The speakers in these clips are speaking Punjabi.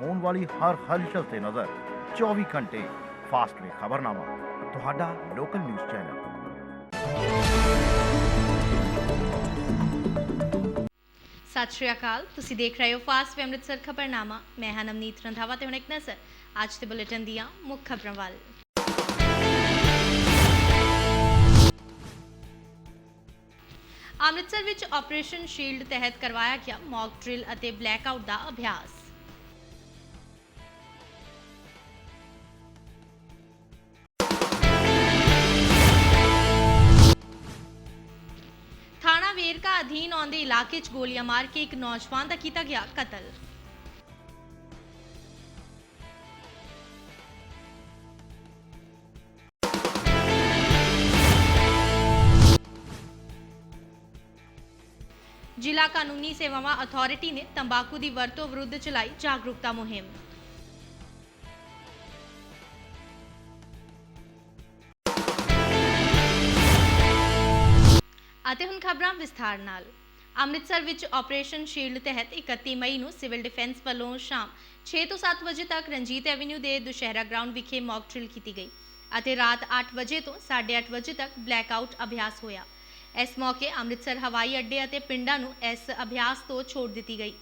ਹੋਣ ਵਾਲੀ ਹਰ ਹਲਚਲ ਤੇ ਨਜ਼ਰ। 24 ਘੰਟੇ ਫਾਸਟਵੇ ਖਬਰਨਾਮਾ, ਤੁਹਾਡਾ ਲੋਕਲ ਨਿਊਜ਼ ਚੈਨਲ। ਸਤਿ ਸ਼੍ਰੀ ਅਕਾਲ, ਤੁਸੀਂ ਦੇਖ ਰਹੇ ਹੋ ਫਾਸਟ ਵੇ ਅੰਮ੍ਰਿਤਸਰ ਖਬਰਨਾਮਾ। ਮੈਂ ਹਾਂ ਨਵਨੀਤ ਰੰਧਾਵਾ ਤੇ ਹੁਣ ਇੱਕ ਨਜ਼ਰ। ਅੱਜ ਦੇ ਬੁਲੇਟਿਨ ਦੀਆਂ ਮੁੱਖ ਖਬਰਾਂ ਵੱਲ। ਅੰਮ੍ਰਿਤਸਰ ਵਿੱਚ ਆਪਰੇਸ਼ਨ ਸ਼ੀਲਡ ਤਹਿਤ ਕਰਵਾਇਆ ਗਿਆ ਮੌਕ ਡਰਿਲ ਅਤੇ ਬਲੈਕਆਊਟ ਦਾ ਅਭਿਆਸ। ਥਾਣਾ ਅਧੀਨ ਆਉਂਦੇ ਇਲਾਕੇ 'ਚ ਗੋਲੀਆਂ ਮਾਰ ਕੇ ਇੱਕ ਨੌਜਵਾਨ ਦਾ ਕੀਤਾ ਗਿਆ ਕਤਲ। ਜ਼ਿਲ੍ਹਾ ਕਾਨੂੰਨੀ ਸੇਵਾਵਾਂ ਅਥਾਰਟੀ ਨੇ ਤੰਬਾਕੂ ਦੀ ਵਰਤੋਂ ਵਿਰੁੱਧ ਚਲਾਈ ਜਾਗਰੂਕਤਾ ਮੁਹਿੰਮ। ਅਤੇ ਹੁਣ ਖਬਰਾਂ ਵਿਸਥਾਰ ਨਾਲ। ਅੰਮ੍ਰਿਤਸਰ ਵਿੱਚ ਆਪਰੇਸ਼ਨ ਸ਼ੀਲਡ ਤਹਿਤ 31 ਮਈ ਨੂੰ ਸਿਵਲ ਡਿਫੈਂਸ ਵੱਲੋਂ ਸ਼ਾਮ 6 ਤੋਂ 7 ਵਜੇ ਤੱਕ ਰਣਜੀਤ ਐਵਨਿਊ ਦੇ ਦੁਸ਼ਹਿਰਾ ਗਰਾਊਂਡ ਵਿਖੇ ਮੌਕ ਡਰਿਲ ਕੀਤੀ ਗਈ ਅਤੇ ਰਾਤ 8 ਵਜੇ ਤੋਂ 8:30 ਵਜੇ ਤੱਕ ਬਲੈਕਆਊਟ ਅਭਿਆਸ ਹੋਇਆ। ਇਸ ਮੌਕੇ ਅੰਮ੍ਰਿਤਸਰ ਹਵਾਈ ਅੱਡੇ ਅਤੇ ਪਿੰਡਾਂ ਨੂੰ ਇਸ ਅਭਿਆਸ ਤੋਂ ਛੋਟ ਦਿੱਤੀ ਗਈ।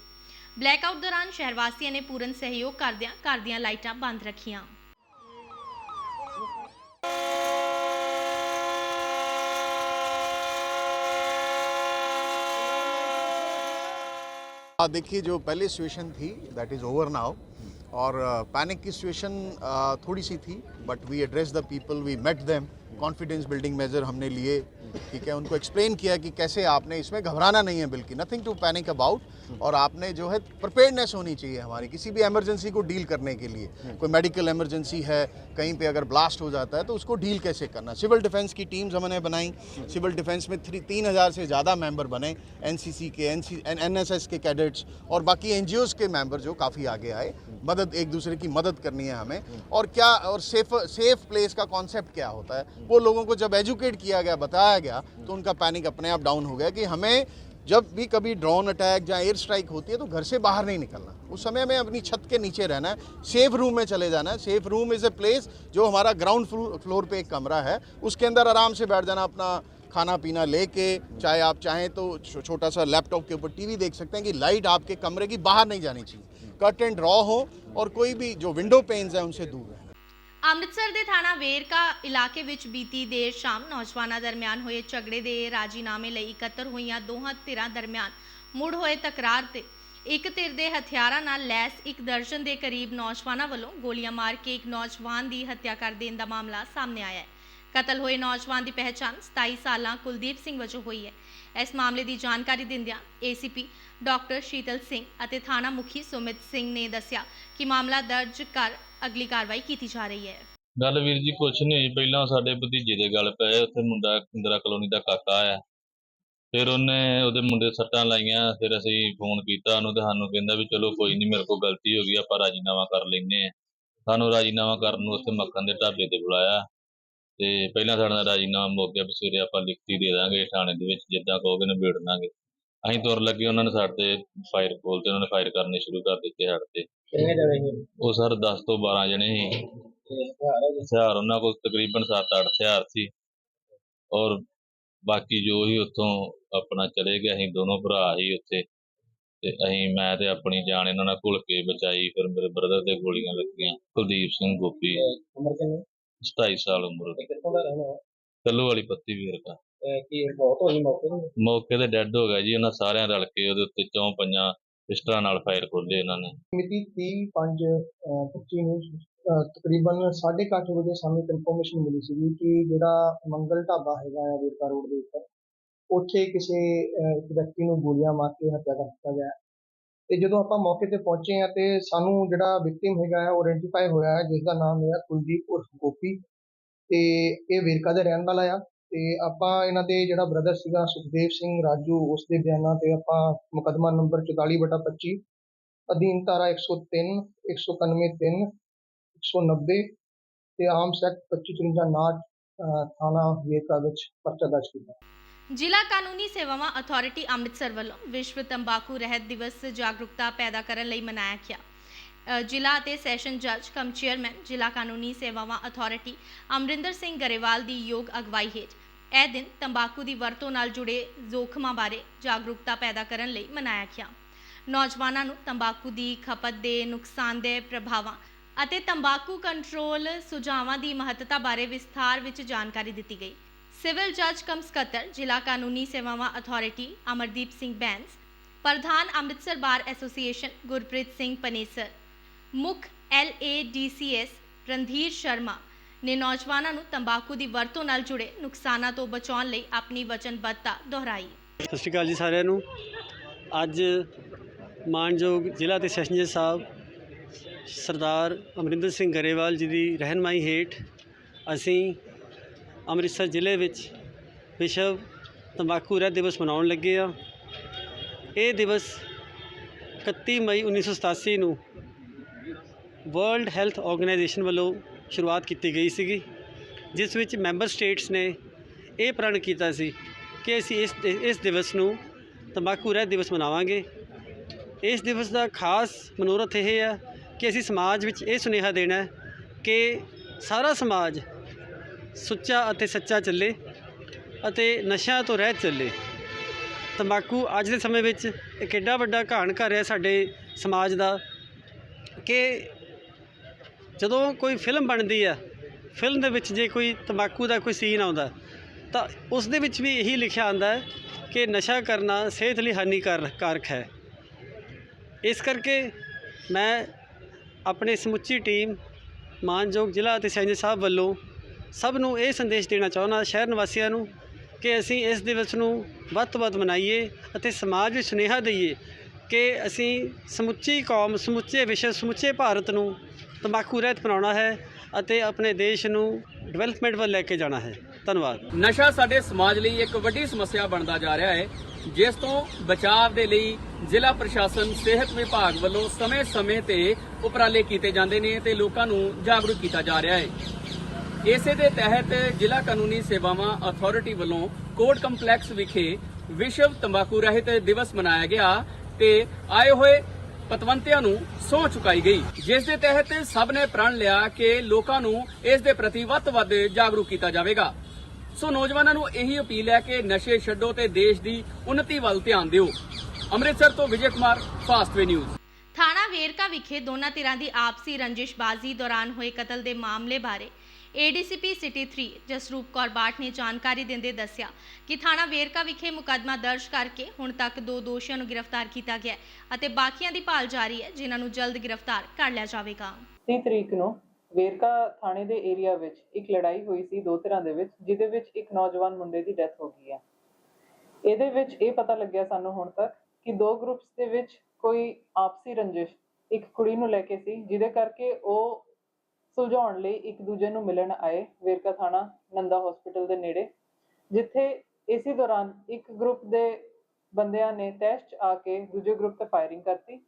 ਬਲੈਕਆਊਟ ਦੌਰਾਨ ਸ਼ਹਿਰ ਵਾਸੀਆਂ ਨੇ ਪੂਰਨ ਸਹਿਯੋਗ ਕਰਦਿਆਂ ਘਰ ਦੀਆਂ ਲਾਈਟਾਂ ਬੰਦ ਰੱਖੀਆਂ। आ, देखिए जो पहले सिचुएशन थी दैट इज़ ओवर नाउ और पैनिक की सिचुएशन थोड़ी सी थी but we address the people we met them confidence building major हमने लिए, ठीक है? उनको एक्सप्लेन किया कि कैसे आपने इसमें घबराना नहीं है बिल्कुल नथिंग टू पैनिक अबाउट और आपने जो है प्रिपेयर्डनेस होनी चाहिए हमारी, किसी भी इमरजेंसी को डील करने के लिए। कोई मेडिकल इमरजेंसी है, कहीं पे अगर ब्लास्ट हो जाता है तो उसको डील कैसे करना? सिविल डिफेंस की टीम्स हमने बनाई सिविल डिफेंस में थ्री तीन हज़ार से ज़्यादा मेंबर बने एनसीसी के एनएसएस के कैडेट्स और बाकी एनजीओस के मेंबर जो काफ़ी आगे आए। मदद, एक दूसरे की मदद करनी है हमें। और क्या, और सेफ़ सेफ़ प्लेस का कॉन्सेप्ट क्या होता है? वो लोगों को जब एजुकेट किया गया, बताया गया तो उनका पैनिक अपने आप डाउन हो गया कि हमें जब भी कभी ड्रोन अटैक या एयर स्ट्राइक होती है तो घर से बाहर नहीं निकलना। उस समय हमें अपनी छत के नीचे रहना है, सेफ़ रूम में चले जाना है। Safe room is a place जो हमारा ग्राउंड फ्लोर पे एक कमरा है। उसके अंदर आराम से बैठ जाना, अपना खाना पीना लेके, चाहे आप चाहें तो छोटा सा लैपटॉप के ऊपर टीवी देख सकते हैं कि लाइट आपके कमरे की बाहर नहीं जानी चाहिए। कट एंड ड्रॉ हो और कोई भी जो विंडो पेन्स हैं, उनसे दूर रहें। ਅੰਮ੍ਰਿਤਸਰ ਦੇ ਥਾਣਾ ਵੇਰਕਾ ਇਲਾਕੇ ਵਿੱਚ ਬੀਤੀ ਦੇਰ ਸ਼ਾਮ ਨੌਜਵਾਨਾਂ ਦਰਮਿਆਨ ਹੋਏ ਝਗੜੇ ਦੇ ਰਾਜੀਨਾਮੇ ਲਈ ਇਕੱਤਰ ਹੋਈਆਂ ਦੋਹਾਂ ਧਿਰਾਂ ਦਰਮਿਆਨ ਮੁੜ ਹੋਏ ਤਕਰਾਰ ਤੇ ਇੱਕ ਧਿਰ ਦੇ ਹਥਿਆਰਾਂ ਨਾਲ ਲੈਸ, ਇੱਕ ਦਰਜਨ ਦੇ ਕਰੀਬ ਨੌਜਵਾਨਾਂ ਵੱਲੋਂ ਗੋਲੀਆਂ ਮਾਰ ਕੇ ਇੱਕ ਨੌਜਵਾਨ ਦੀ ਹੱਤਿਆ ਕਰ ਦੇਣ ਦਾ ਮਾਮਲਾ ਸਾਹਮਣੇ ਆਇਆ ਹੈ। ਕਤਲ ਹੋਏ ਨੌਜਵਾਨ ਦੀ ਪਹਿਚਾਣ 27 ਸਾਲਾਂ ਕੁਲਦੀਪ ਸਿੰਘ ਵਜੋਂ ਹੋਈ ਹੈ। ਇਸ ਮਾਮਲੇ ਦੀ ਜਾਣਕਾਰੀ ਦਿੰਦਿਆਂ ਏਸੀਪੀ ਡਾਕਟਰ ਸ਼ੀਤਲ ਸਿੰਘ ਅਤੇ ਥਾਣਾ ਮੁਖੀ ਸੁਮਿਤ ਸਿੰਘ ਨੇ ਦੱਸਿਆ ਕਿ ਮਾਮਲਾ ਦਰਜ ਕਰ ਅਗਲੀ ਕਾਰਵਾਈ ਕੀਤੀ ਜਾ ਰਹੀ ਹੈ। ਗੱਲ ਵੀਰ ਜੀ, ਕੁਛ ਨਹੀਂ ਹੋਈ ਪਹਿਲਾਂ ਸਾਡੇ ਭਤੀਜੇ ਦੇ ਗੱਲ ਪਏ, ਉੱਥੇ ਮੁੰਡਾ ਇੰਦਰਾ ਕਲੋਨੀ ਦਾ ਕਾਕਾ ਆ ਫਿਰ ਉਹਨੇ ਉਹਦੇ ਮੁੰਡੇ ਸੱਟਾਂ ਲਾਈਆਂ, ਫਿਰ ਅਸੀਂ ਫੋਨ ਕੀਤਾ, ਉਹਨੂੰ ਤੇ ਸਾਨੂੰ ਕਹਿੰਦਾ ਵੀ ਚਲੋ ਕੋਈ ਨਹੀਂ, ਮੇਰੇ ਕੋਲ ਗਲਤੀ ਹੋ ਗਈ, ਆਪਾਂ ਰਾਜੀਨਾਮਾ ਕਰ ਲੈਨੇ ਆ ਸਾਨੂੰ ਰਾਜੀਨਾਮਾ ਕਰਨ ਨੂੰ ਉੱਥੇ ਮੱਖਣ ਦੇ ਢਾਬੇ ਤੇ ਬੁਲਾਇਆ। ਤੇ ਪਹਿਲਾਂ ਸਾਡਾ ਰਾਜੀਨਾਮਾ ਮੁੱਕ ਗਿਆ ਵੀ ਸਵੇਰੇ ਆਪਾਂ ਲਿਖਤੀ ਦੇ ਦਾਂਗੇ ਥਾਣੇ ਦੇ ਵਿੱਚ, ਜਿੱਦਾਂ ਕਹੋਗੇ ਨਿਬੇੜ ਦਾਂਗੇ। ਅਸੀਂ ਤੁਰ ਲੱਗੇ, ਉਹਨਾਂ ਨੇ ਸਾਡੇ ਤੇ ਫਾਇਰ ਖੋਲ ਤੇ ਉਹਨਾਂ ਨੇ ਫਾਇਰ ਕਰਨੇ ਸ਼ੁਰੂ ਕਰ ਦਿੱਤੇ ਸਾਡੇ ਤੇ। ਕਿੰਨੇ ਜਣੇ ਸੀ? ਉਹ ਸਰ 10 ਤੋਂ 12 ਜਣੇ ਸੀ। ਤੇ ਹਥਿਆਰ ਹੈਗੇ? ਹਥਿਆਰ ਉਹਨਾਂ ਕੋਲ ਤਕਰੀਬਨ 7-8 ਹਥਿਆਰ ਸੀ। ਔਰ ਬਾਕੀ ਜੋ ਹੀ ਉੱਥੋਂ ਆਪਣਾ ਚਲੇ ਗਏ। ਅਸੀਂ ਦੋਨੋਂ ਭਰਾ ਹੀ ਉੱਥੇ। ਤੇ ਅਸੀਂ ਮੈਂ ਤੇ ਆਪਣੀ ਜਾਨ ਇਹਨਾਂ ਨਾਲ ਘੁਲ ਕੇ ਬਚਾਈ। ਫਿਰ ਮੇਰੇ ਬ੍ਰਦਰ ਦੇ ਗੋਲੀਆਂ ਲੱਗੀਆਂ। ਕੁਲਦੀਪ ਸਿੰਘ ਗੋਪੀ। ਉਮਰ ਕਿੰਨੀ? 27 ਸਾਲ ਉਮਰ ਦੀ। ਕਿੱਥੋਂ ਦਾ ਰਹਿਣਾ ਹੈ ਕੱਲੂ ਵਾਲੀ ਪੱਤੀ ਵੀਰ ਦਾ। ਕੀ ਬਹੁਤ ਹੋਈ ਮੌਕੇ ਤੇ? ਮੌਕੇ ਤੇ ਡੈੱਡ ਹੋ ਗਿਆ ਜੀ। ਉਹਨਾਂ ਸਾਰਿਆਂ ਰਲ ਕੇ ਉਹਦੇ ਉੱਤੇ ਚੌਂ ਪੰਜਾਂ ਪਿਸਟਲਾਂ ਨਾਲ ਫਾਇਰ ਖੋਲੇ ਇਹਨਾਂ ਨੇ। ਮਿਤੀ 30 5 25 ਨੂੰ ਅਹ, ਤਕਰੀਬਨ 8:30 ਵਜੇ ਸਾਨੂੰ ਇੱਕ ਇਨਫੋਰਮੇਸ਼ਨ ਮਿਲੀ ਸੀ ਕਿ ਜਿਹੜਾ ਮੰਗਲ ਢਾਬਾ ਹੈਗਾ ਆ ਵੇਰਕਾ ਰੋਡ ਦੇ ਉੱਪਰ ਉੱਥੇ ਕਿਸੇ ਅਹ, ਇੱਕ ਵਿਅਕਤੀ ਨੂੰ ਗੋਲੀਆਂ ਮਾਰ ਕੇ ਹੱਤਿਆ ਕਰ ਦਿੱਤਾ ਗਿਆ ਹੈ। ਤੇ ਜਦੋਂ ਆਪਾਂ ਮੌਕੇ ਤੇ ਪਹੁੰਚੇ ਆ ਤੇ ਸਾਨੂੰ ਜਿਹੜਾ ਵਿਕਟਿਮ ਹੈਗਾ ਆ ਉਹ ਆਇਡੈਂਟੀਫਾਈ ਹੋਇਆ ਹੈ ਜਿਸ ਦਾ ਨਾਮ ਹੈ ਕੁਲਦੀਪ ਉਰਫ ਗੋਪੀ। ਤੇ ਇਹ ਵੇਰਕਾ ਦਾ ਰਹਿਣ ਵਾਲਾ ਆ। ਤੇ ਆਪਾਂ ਇਹਨਾਂ ਦੇ ਜਿਹੜਾ ਬ੍ਰਦਰ ਸੀਗਾ ਸੁਖਦੇਵ ਸਿੰਘ ਰਾਜੂ ਉਸ ਬਿਆਨਾਂ ਤੇ ਆਪਾਂ ਮੁਕੱਦਮਾ ਨੰਬਰ 44 ਬਟਾ 25 ਅਧੀਨ ਧਾਰਾ 103 191 3 190 ਤੇ ਆਰਮਸ ਐਕਟ 2553 ਨਾਟ ਥਾਣਾ ਵੇਰਕਾ ਵਿੱਚ ਪਰਚਾ ਦਰਜ ਕੀਤਾ। ਜ਼ਿਲ੍ਹਾ ਕਾਨੂੰਨੀ ਸੇਵਾਵਾਂ ਅਥਾਰਟੀ ਅੰਮ੍ਰਿਤਸਰ ਵੱਲੋਂ ਵਿਸ਼ਵ ਤੰਬਾਕੂ ਰਹਿਤ ਦਿਵਸ ਜਾਗਰੂਕਤਾ ਪੈਦਾ ਕਰਨ ਲਈ ਮਨਾਇਆ ਗਿਆ। ਜ਼ਿਲ੍ਹਾ ਅਤੇ ਸੈਸ਼ਨ ਜੱਜ, ਕਮ ਚੇਅਰਮੈਨ, ਜ਼ਿਲ੍ਹਾ ਕਾਨੂੰਨੀ ਸੇਵਾਵਾਂ ਅਥਾਰਟੀ ਅਮਰਿੰਦਰ ਸਿੰਘ ਗਰੇਵਾਲ ਦੀ ਯੋਗ ਅਗਵਾਈ ਹੇਠ ਇਹ ਦਿਨ ਤੰਬਾਕੂ ਦੀ ਵਰਤੋਂ ਨਾਲ ਜੁੜੇ ਜ਼ੋਖਮਾਂ ਬਾਰੇ ਜਾਗਰੂਕਤਾ ਪੈਦਾ ਕਰਨ ਲਈ ਮਨਾਇਆ ਗਿਆ। ਨੌਜਵਾਨਾਂ ਨੂੰ ਤੰਬਾਕੂ ਦੀ ਖਪਤ ਦੇ ਨੁਕਸਾਨਦੇਹ ਪ੍ਰਭਾਵਾਂ ਅਤੇ ਤੰਬਾਕੂ ਕੰਟਰੋਲ ਸੁਝਾਵਾਂ ਦੀ ਮਹੱਤਤਾ ਬਾਰੇ ਵਿਸਥਾਰ ਵਿੱਚ ਜਾਣਕਾਰੀ ਦਿੱਤੀ ਗਈ। ਸਿਵਲ ਜੱਜ, ਕਮ ਸਕੱਤਰ, ਜ਼ਿਲ੍ਹਾ ਕਾਨੂੰਨੀ ਸੇਵਾਵਾਂ ਅਥਾਰਟੀ ਅਮਰਦੀਪ ਸਿੰਘ ਬੈਂਸ, ਪ੍ਰਧਾਨ ਅੰਮ੍ਰਿਤਸਰ ਬਾਰ ਐਸੋਸੀਏਸ਼ਨ ਗੁਰਪ੍ਰੀਤ ਸਿੰਘ ਪਨੇਸਰ ਮੁੱਖ ਐਲਏਡੀਸੀਐਸ ਰਣਧੀਰ ਸ਼ਰਮਾ ਨੇ ਨੌਜਵਾਨਾਂ ਨੂੰ ਤੰਬਾਕੂ ਦੀ ਵਰਤੋਂ ਨਾਲ ਜੁੜੇ ਨੁਕਸਾਨਾਂ ਤੋਂ ਬਚਾਉਣ ਲਈ ਆਪਣੀ ਵਚਨਬੱਧਤਾ ਦੁਹਰਾਈ। ਸਤਿ ਸ਼੍ਰੀ ਅਕਾਲ ਜੀ ਸਾਰਿਆਂ ਨੂੰ। ਅੱਜ ਮਾਨਯੋਗ ਜ਼ਿਲ੍ਹਾ ਤੇ ਸੈਸ਼ਨ ਜੱਜ ਸਾਹਿਬ ਸਰਦਾਰ ਅਮਰਿੰਦਰ ਸਿੰਘ ਗਰੇਵਾਲ ਜੀ ਦੀ ਰਹਿਨਮਾਈ ਹੇਠ ਅਸੀਂ ਅੰਮ੍ਰਿਤਸਰ ਜ਼ਿਲ੍ਹੇ ਵਿੱਚ ਵਿਸ਼ਵ ਤੰਬਾਕੂ ਰਹਿਤ ਦਿਵਸ ਮਨਾਉਣ ਲੱਗੇ ਆ ਇਹ ਦਿਵਸ 31 ਮਈ 1987 ਨੂੰ ਵਰਲਡ ਹੈਲਥ ਆਰਗੇਨਾਈਜੇਸ਼ਨ ਵੱਲੋਂ ਸ਼ੁਰੂਆਤ ਕੀਤੀ ਗਈ ਸੀਗੀ, ਜਿਸ ਵਿੱਚ ਮੈਂਬਰ ਸਟੇਟਸ ਨੇ ਇਹ ਪ੍ਰਣ ਕੀਤਾ ਸੀ ਕਿ ਅਸੀਂ ਇਸ ਇਸ ਦਿਵਸ ਨੂੰ ਤੰਬਾਕੂ ਰਹਿਤ ਦਿਵਸ ਮਨਾਵਾਂਗੇ। ਇਸ ਦਿਵਸ ਦਾ ਖਾਸ ਮਨੋਰਥ ਇਹ ਹੈ ਕਿ ਅਸੀਂ ਸਮਾਜ ਵਿੱਚ ਇਹ ਸੁਨੇਹਾ ਦੇਣਾ ਹੈ ਕਿ ਸਾਰਾ ਸਮਾਜ ਸੁੱਚਾ ਅਤੇ ਸੱਚਾ ਚੱਲੇ ਅਤੇ ਨਸ਼ਿਆਂ ਤੋਂ ਰਹਿਤ ਚੱਲੇ। ਤੰਬਾਕੂ ਅੱਜ ਦੇ ਸਮੇਂ ਵਿੱਚ ਇੱਕ ਐਡਾ ਵੱਡਾ ਘਾਣ ਘਰ ਹੈ ਸਾਡੇ ਸਮਾਜ ਦਾ ਕਿ ਜਦੋਂ ਕੋਈ ਫਿਲਮ ਬਣਦੀ ਆ ਫਿਲਮ ਦੇ ਵਿੱਚ ਜੇ ਕੋਈ ਤੰਬਾਕੂ ਦਾ ਕੋਈ ਸੀਨ ਆਉਂਦਾ, ਤਾਂ ਉਸ ਦੇ ਵਿੱਚ ਵੀ ਇਹੀ ਲਿਖਿਆ ਆਂਦਾ ਹੈ ਕਿ ਨਸ਼ਾ ਕਰਨਾ ਸਿਹਤ ਲਈ ਹਾਨੀਕਾਰ, ਕਾਰਕ ਹੈ। ਇਸ ਕਰਕੇ ਮੈਂ ਆਪਣੇ ਸਮੁੱਚੀ ਟੀਮ ਮਾਨਯੋਗ ਜ਼ਿਲ੍ਹਾ ਅਤੇ ਸੈਂਜ ਸਾਹਿਬ ਵੱਲੋਂ ਸਭ ਨੂੰ ਇਹ ਸੰਦੇਸ਼ ਦੇਣਾ ਚਾਹੁੰਦਾ, ਸ਼ਹਿਰ ਨਿਵਾਸੀਆਂ ਨੂੰ ਕਿ ਅਸੀਂ ਇਸ ਦਿਵਸ ਨੂੰ ਵੱਧ ਤੋਂ ਵੱਧ ਮਨਾਈਏ ਅਤੇ ਸਮਾਜ ਵਿੱਚ ਸੁਨੇਹਾ ਦਈਏ ਕਿ ਅਸੀਂ ਸਮੁੱਚੀ ਕੌਮ, ਸਮੁੱਚੇ ਵਿਸ਼ਵ, ਸਮੁੱਚੇ ਭਾਰਤ ਨੂੰ ਤੰਬਾਕੂ ਰਹਿਤ ਬਣਾਉਣਾ ਹੈ ਅਤੇ ਆਪਣੇ ਦੇਸ਼ ਨੂੰ ਡਿਵੈਲਪਮੈਂਟ ਵੱਲ ਲੈ ਕੇ ਜਾਣਾ ਹੈ। ਧੰਨਵਾਦ। ਨਸ਼ਾ ਸਾਡੇ ਸਮਾਜ ਲਈ ਇੱਕ ਵੱਡੀ ਸਮੱਸਿਆ ਬਣਦਾ ਜਾ ਰਿਹਾ ਹੈ, ਜਿਸ ਤੋਂ ਬਚਾਅ ਦੇ ਲਈ ਜ਼ਿਲ੍ਹਾ ਪ੍ਰਸ਼ਾਸਨ, ਸਿਹਤ ਵਿਭਾਗ ਵੱਲੋਂ ਸਮੇਂ-ਸਮੇਂ ਤੇ ਉਪਰਾਲੇ ਕੀਤੇ ਜਾਂਦੇ ਨੇ ਤੇ ਲੋਕਾਂ ਨੂੰ ਜਾਗਰੂਕ ਕੀਤਾ ਜਾ ਰਿਹਾ ਹੈ। ਇਸੇ ਦੇ ਤਹਿਤ ਜ਼ਿਲ੍ਹਾ ਕਾਨੂੰਨੀ ਸੇਵਾਵਾਂ ਅਥਾਰਟੀ ਵੱਲੋਂ ਕੋਰਟ ਕੰਪਲੈਕਸ ਵਿਖੇ ਵਿਸ਼ਵ ਤੰਬਾਕੂ ਰਹਿਤ ਦਿਵਸ ਮਨਾਇਆ ਗਿਆ ਤੇ ਆਏ ਹੋਏ ਪਤਵੰਤਿਆਂ ਨੂੰ ਸਹੁੰ ਚੁਕਾਈ ਗਈ, ਜਿਸ ਦੇ ਤਹਿਤ ਸਭ ਨੇ ਪ੍ਰਣ ਲਿਆ ਕਿ ਲੋਕਾਂ ਨੂੰ ਇਸ ਦੇ ਪ੍ਰਤੀ ਵੱਧ ਵੱਧ ਜਾਗਰੂਕ ਕੀਤਾ ਜਾਵੇਗਾ। ਸੋ ਨੌਜਵਾਨਾਂ ਨੂੰ ਇਹੀ ਅਪੀਲ ਹੈ ਕਿ ਨਸ਼ੇ ਛੱਡੋ ਤੇ ਦੇਸ਼ ਦੀ ਉન્નਤੀ ਵੱਲ ਧਿਆਨ ਦਿਓ। ਅੰਮ੍ਰਿਤਸਰ ਤੋਂ ਵਿਜੇ ਕੁਮਾਰ ਫਾਸਟਵੇ ਨਿਊਜ਼। ਥਾਣਾ ਵੇਰਕਾ ਵਿਖੇ ਦੋਨਾਂ ਧਿਰਾਂ ਦੀ ਆਪਸੀ ਰੰਜਿਸ਼ਬਾਜ਼ੀ ਦੌਰਾਨ ਹੋਏ ਕਤਲ ਦੇ ਮਾਮਲੇ ਬਾਰੇ ਏਡੀਸੀਪੀ ਸਿਟੀ 3 ਜਸਰੂਪ ਕੌਰ ਬਾਠ ਨੇ ਜਾਣਕਾਰੀ ਦਿੰਦੇ ਦੱਸਿਆ ਕਿ ਥਾਣਾ ਵੇਰਕਾ ਵਿਖੇ ਮੁਕੱਦਮਾ ਦਰਜ ਕਰਕੇ ਹੁਣ ਤੱਕ ਦੋ ਦੋਸ਼ੀਆਂ ਨੂੰ ਗ੍ਰਿਫਤਾਰ ਕੀਤਾ ਗਿਆ ਅਤੇ ਬਾਕੀਆਂ ਦੀ ਭਾਲ ਜਾਰੀ ਹੈ, ਜਿਨ੍ਹਾਂ ਨੂੰ ਜਲਦ ਗ੍ਰਿਫਤਾਰ ਕਰ ਲਿਆ ਜਾਵੇਗਾ। 30 ਤਰੀਕ ਨੂੰ ਵੇਰਕਾ ਥਾਣੇ ਦੇ ਏਰੀਆ ਵਿੱਚ ਇੱਕ ਲੜਾਈ ਹੋਈ ਸੀ ਦੋ ਧਿਰਾਂ ਦੇ ਵਿੱਚ, ਜਿਹਦੇ ਵਿੱਚ ਇੱਕ ਨੌਜਵਾਨ ਮੁੰਡੇ ਦੀ ਡੈਥ ਹੋ ਗਈ ਹੈ। ਇਹਦੇ ਵਿੱਚ ਇਹ ਪਤਾ ਲੱਗਿਆ ਸਾਨੂੰ ਹੁਣ ਤੱਕ ਕਿ ਦੋ ਗਰੁੱਪਸ ਦੇ ਵਿੱਚ ਕੋਈ ਆਪਸੀ ਰੰਜਿਸ਼ ਇੱਕ ਕੁੜੀ ਨੂੰ ਲੈ ਕੇ ਸੀ, ਜਿਹਦੇ ਕਰਕੇ ਉਹ ਸੁਲਝਾਉਣ ਲਈ ਇੱਕ ਦੂਜੇ ਨੂੰ ਮਿਲਣ ਆਏ, ਵੇਰਕਾ ਥਾਣਾ, ਨੰਦਾ ਹਸਪੀਟਲ ਦੇ ਨੇੜੇ, ਜਿੱਥੇ ਇਸੇ ਦੌਰਾਨ ਇੱਕ ਗਰੁੱਪ ਦੇ ਬੰਦਿਆਂ ਨੇ ਤੈਸ਼ ਆ ਕੇ ਦੂਜੇ ਗਰੁੱਪ ਤੇ ਫਾਇਰਿੰਗ ਕਰਤੀ,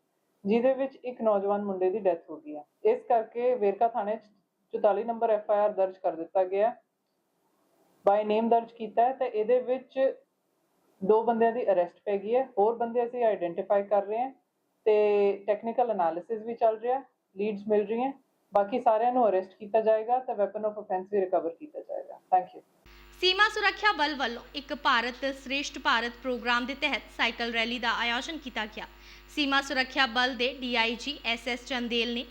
ਜਿਹਦੇ ਵਿੱਚ ਇੱਕ ਨੌਜਵਾਨ ਮੁੰਡੇ ਦੀ ਡੈਥ ਹੋ ਗਈ ਹੈ ਇਸ ਕਰਕੇ ਵੇਰਕਾ ਥਾਣੇ 'ਚ 44 ਨੰਬਰ ਐਫ ਆਈ ਆਰ ਦਰਜ ਕਰ ਦਿੱਤਾ ਗਿਆ ਬਾਈ ਨੇਮ ਦਰਜ ਕੀਤਾ ਹੈ ਤੇ ਇਹਦੇ ਵਿੱਚ ਦੋ ਬੰਦਿਆਂ ਦੀ ਅਰੈਸਟ ਪੈ ਗਈ ਹੈ। ਹੋਰ ਬੰਦੇ ਅਸੀਂ ਆਈਡੈਂਟੀਫਾਈ ਕਰ ਰਹੇ ਹਾਂ ਤੇ ਟੈਕਨੀਕਲ ਐਨਾਲਿਸਿਸ ਵੀ ਚੱਲ ਰਿਹਾ ਲੀਡਸ ਮਿਲ ਰਹੀ ਹੈ ਬਾਕੀ ਸਾਰਿਆਂ ਨੂੰ ਅਰੈਸਟ ਕੀਤਾ ਜਾਏਗਾ ਤੇ ਵੈਪਨ ਆਫ ਅਫੈਂਸ ਵੀ ਰਿਕਵਰ ਕੀਤਾ ਜਾਏਗਾ। ਥੈਂਕ ਯੂ ਸੀਮਾ ਸੁਰੱਖਿਆ ਬਲ ਵੱਲੋਂ ਇੱਕ ਭਾਰਤ ਸ੍ਰੇਸ਼ਟ ਭਾਰਤ ਪ੍ਰੋਗਰਾਮ ਦੇ ਤਹਿਤ ਸਾਈਕਲ ਰੈਲੀ ਦਾ ਆਯੋਜਨ ਕੀਤਾ ਗਿਆ। ਸੀਮਾ ਸੁਰੱਖਿਆ ਬਲ ਦੇ ਡੀਆਈਜੀ ਐਸਐਸ ਚੰਦੇਲ ਨੇ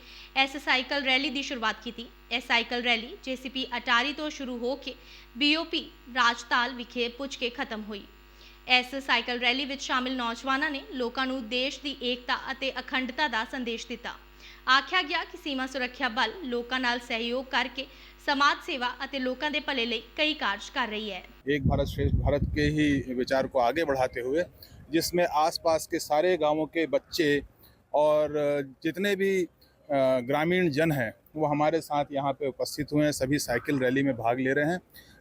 ਇਸ ਸਾਈਕਲ ਰੈਲੀ ਦੀ ਸ਼ੁਰੂਆਤ ਕੀਤੀ। ਇਹ ਸਾਈਕਲ ਰੈਲੀ ਜੀਸੀਪੀ ਅਟਾਰੀ ਤੋਂ ਸ਼ੁਰੂ ਹੋ ਕੇ ਬੀਓਪੀ ਰਾਜਤਾਲ ਵਿਖੇ ਪੁੱਜ ਕੇ ਖਤਮ ਹੋਈ। ਇਸ ਸਾਈਕਲ ਰੈਲੀ ਵਿੱਚ ਸ਼ਾਮਿਲ ਨੌਜਵਾਨਾਂ ਨੇ ਲੋਕਾਂ ਨੂੰ ਦੇਸ਼ ਦੀ ਏਕਤਾ ਅਤੇ ਅਖੰਡਤਾ ਦਾ ਸੰਦੇਸ਼ ਦਿੱਤਾ। ਆਖਿਆ ਗਿਆ ਕਿ ਸੀਮਾ ਸੁਰੱਖਿਆ ਬਲ ਲੋਕਾਂ ਨਾਲ ਸਹਿਯੋਗ ਕਰਕੇ ਸਮਾਜ ਸੇਵਾ ਅਤੇ ਲੋਕਾਂ ਦੇ ਭਲੇ ਲਈ ਕਈ ਕਾਰਜ ਕਰ ਰਹੀ ਹੈ एक भारत श्रेष्ठ भारत के ही विचार को आगे बढ़ाते हुए जिसमें आसपास के सारे गांवों के बच्चे और जितने भी अ, ग्रामीण जन हैं वो हमारे साथ यहाँ पे उपस्थित हुए हैं सभी साइकिल रैली में भाग ले रहे हैं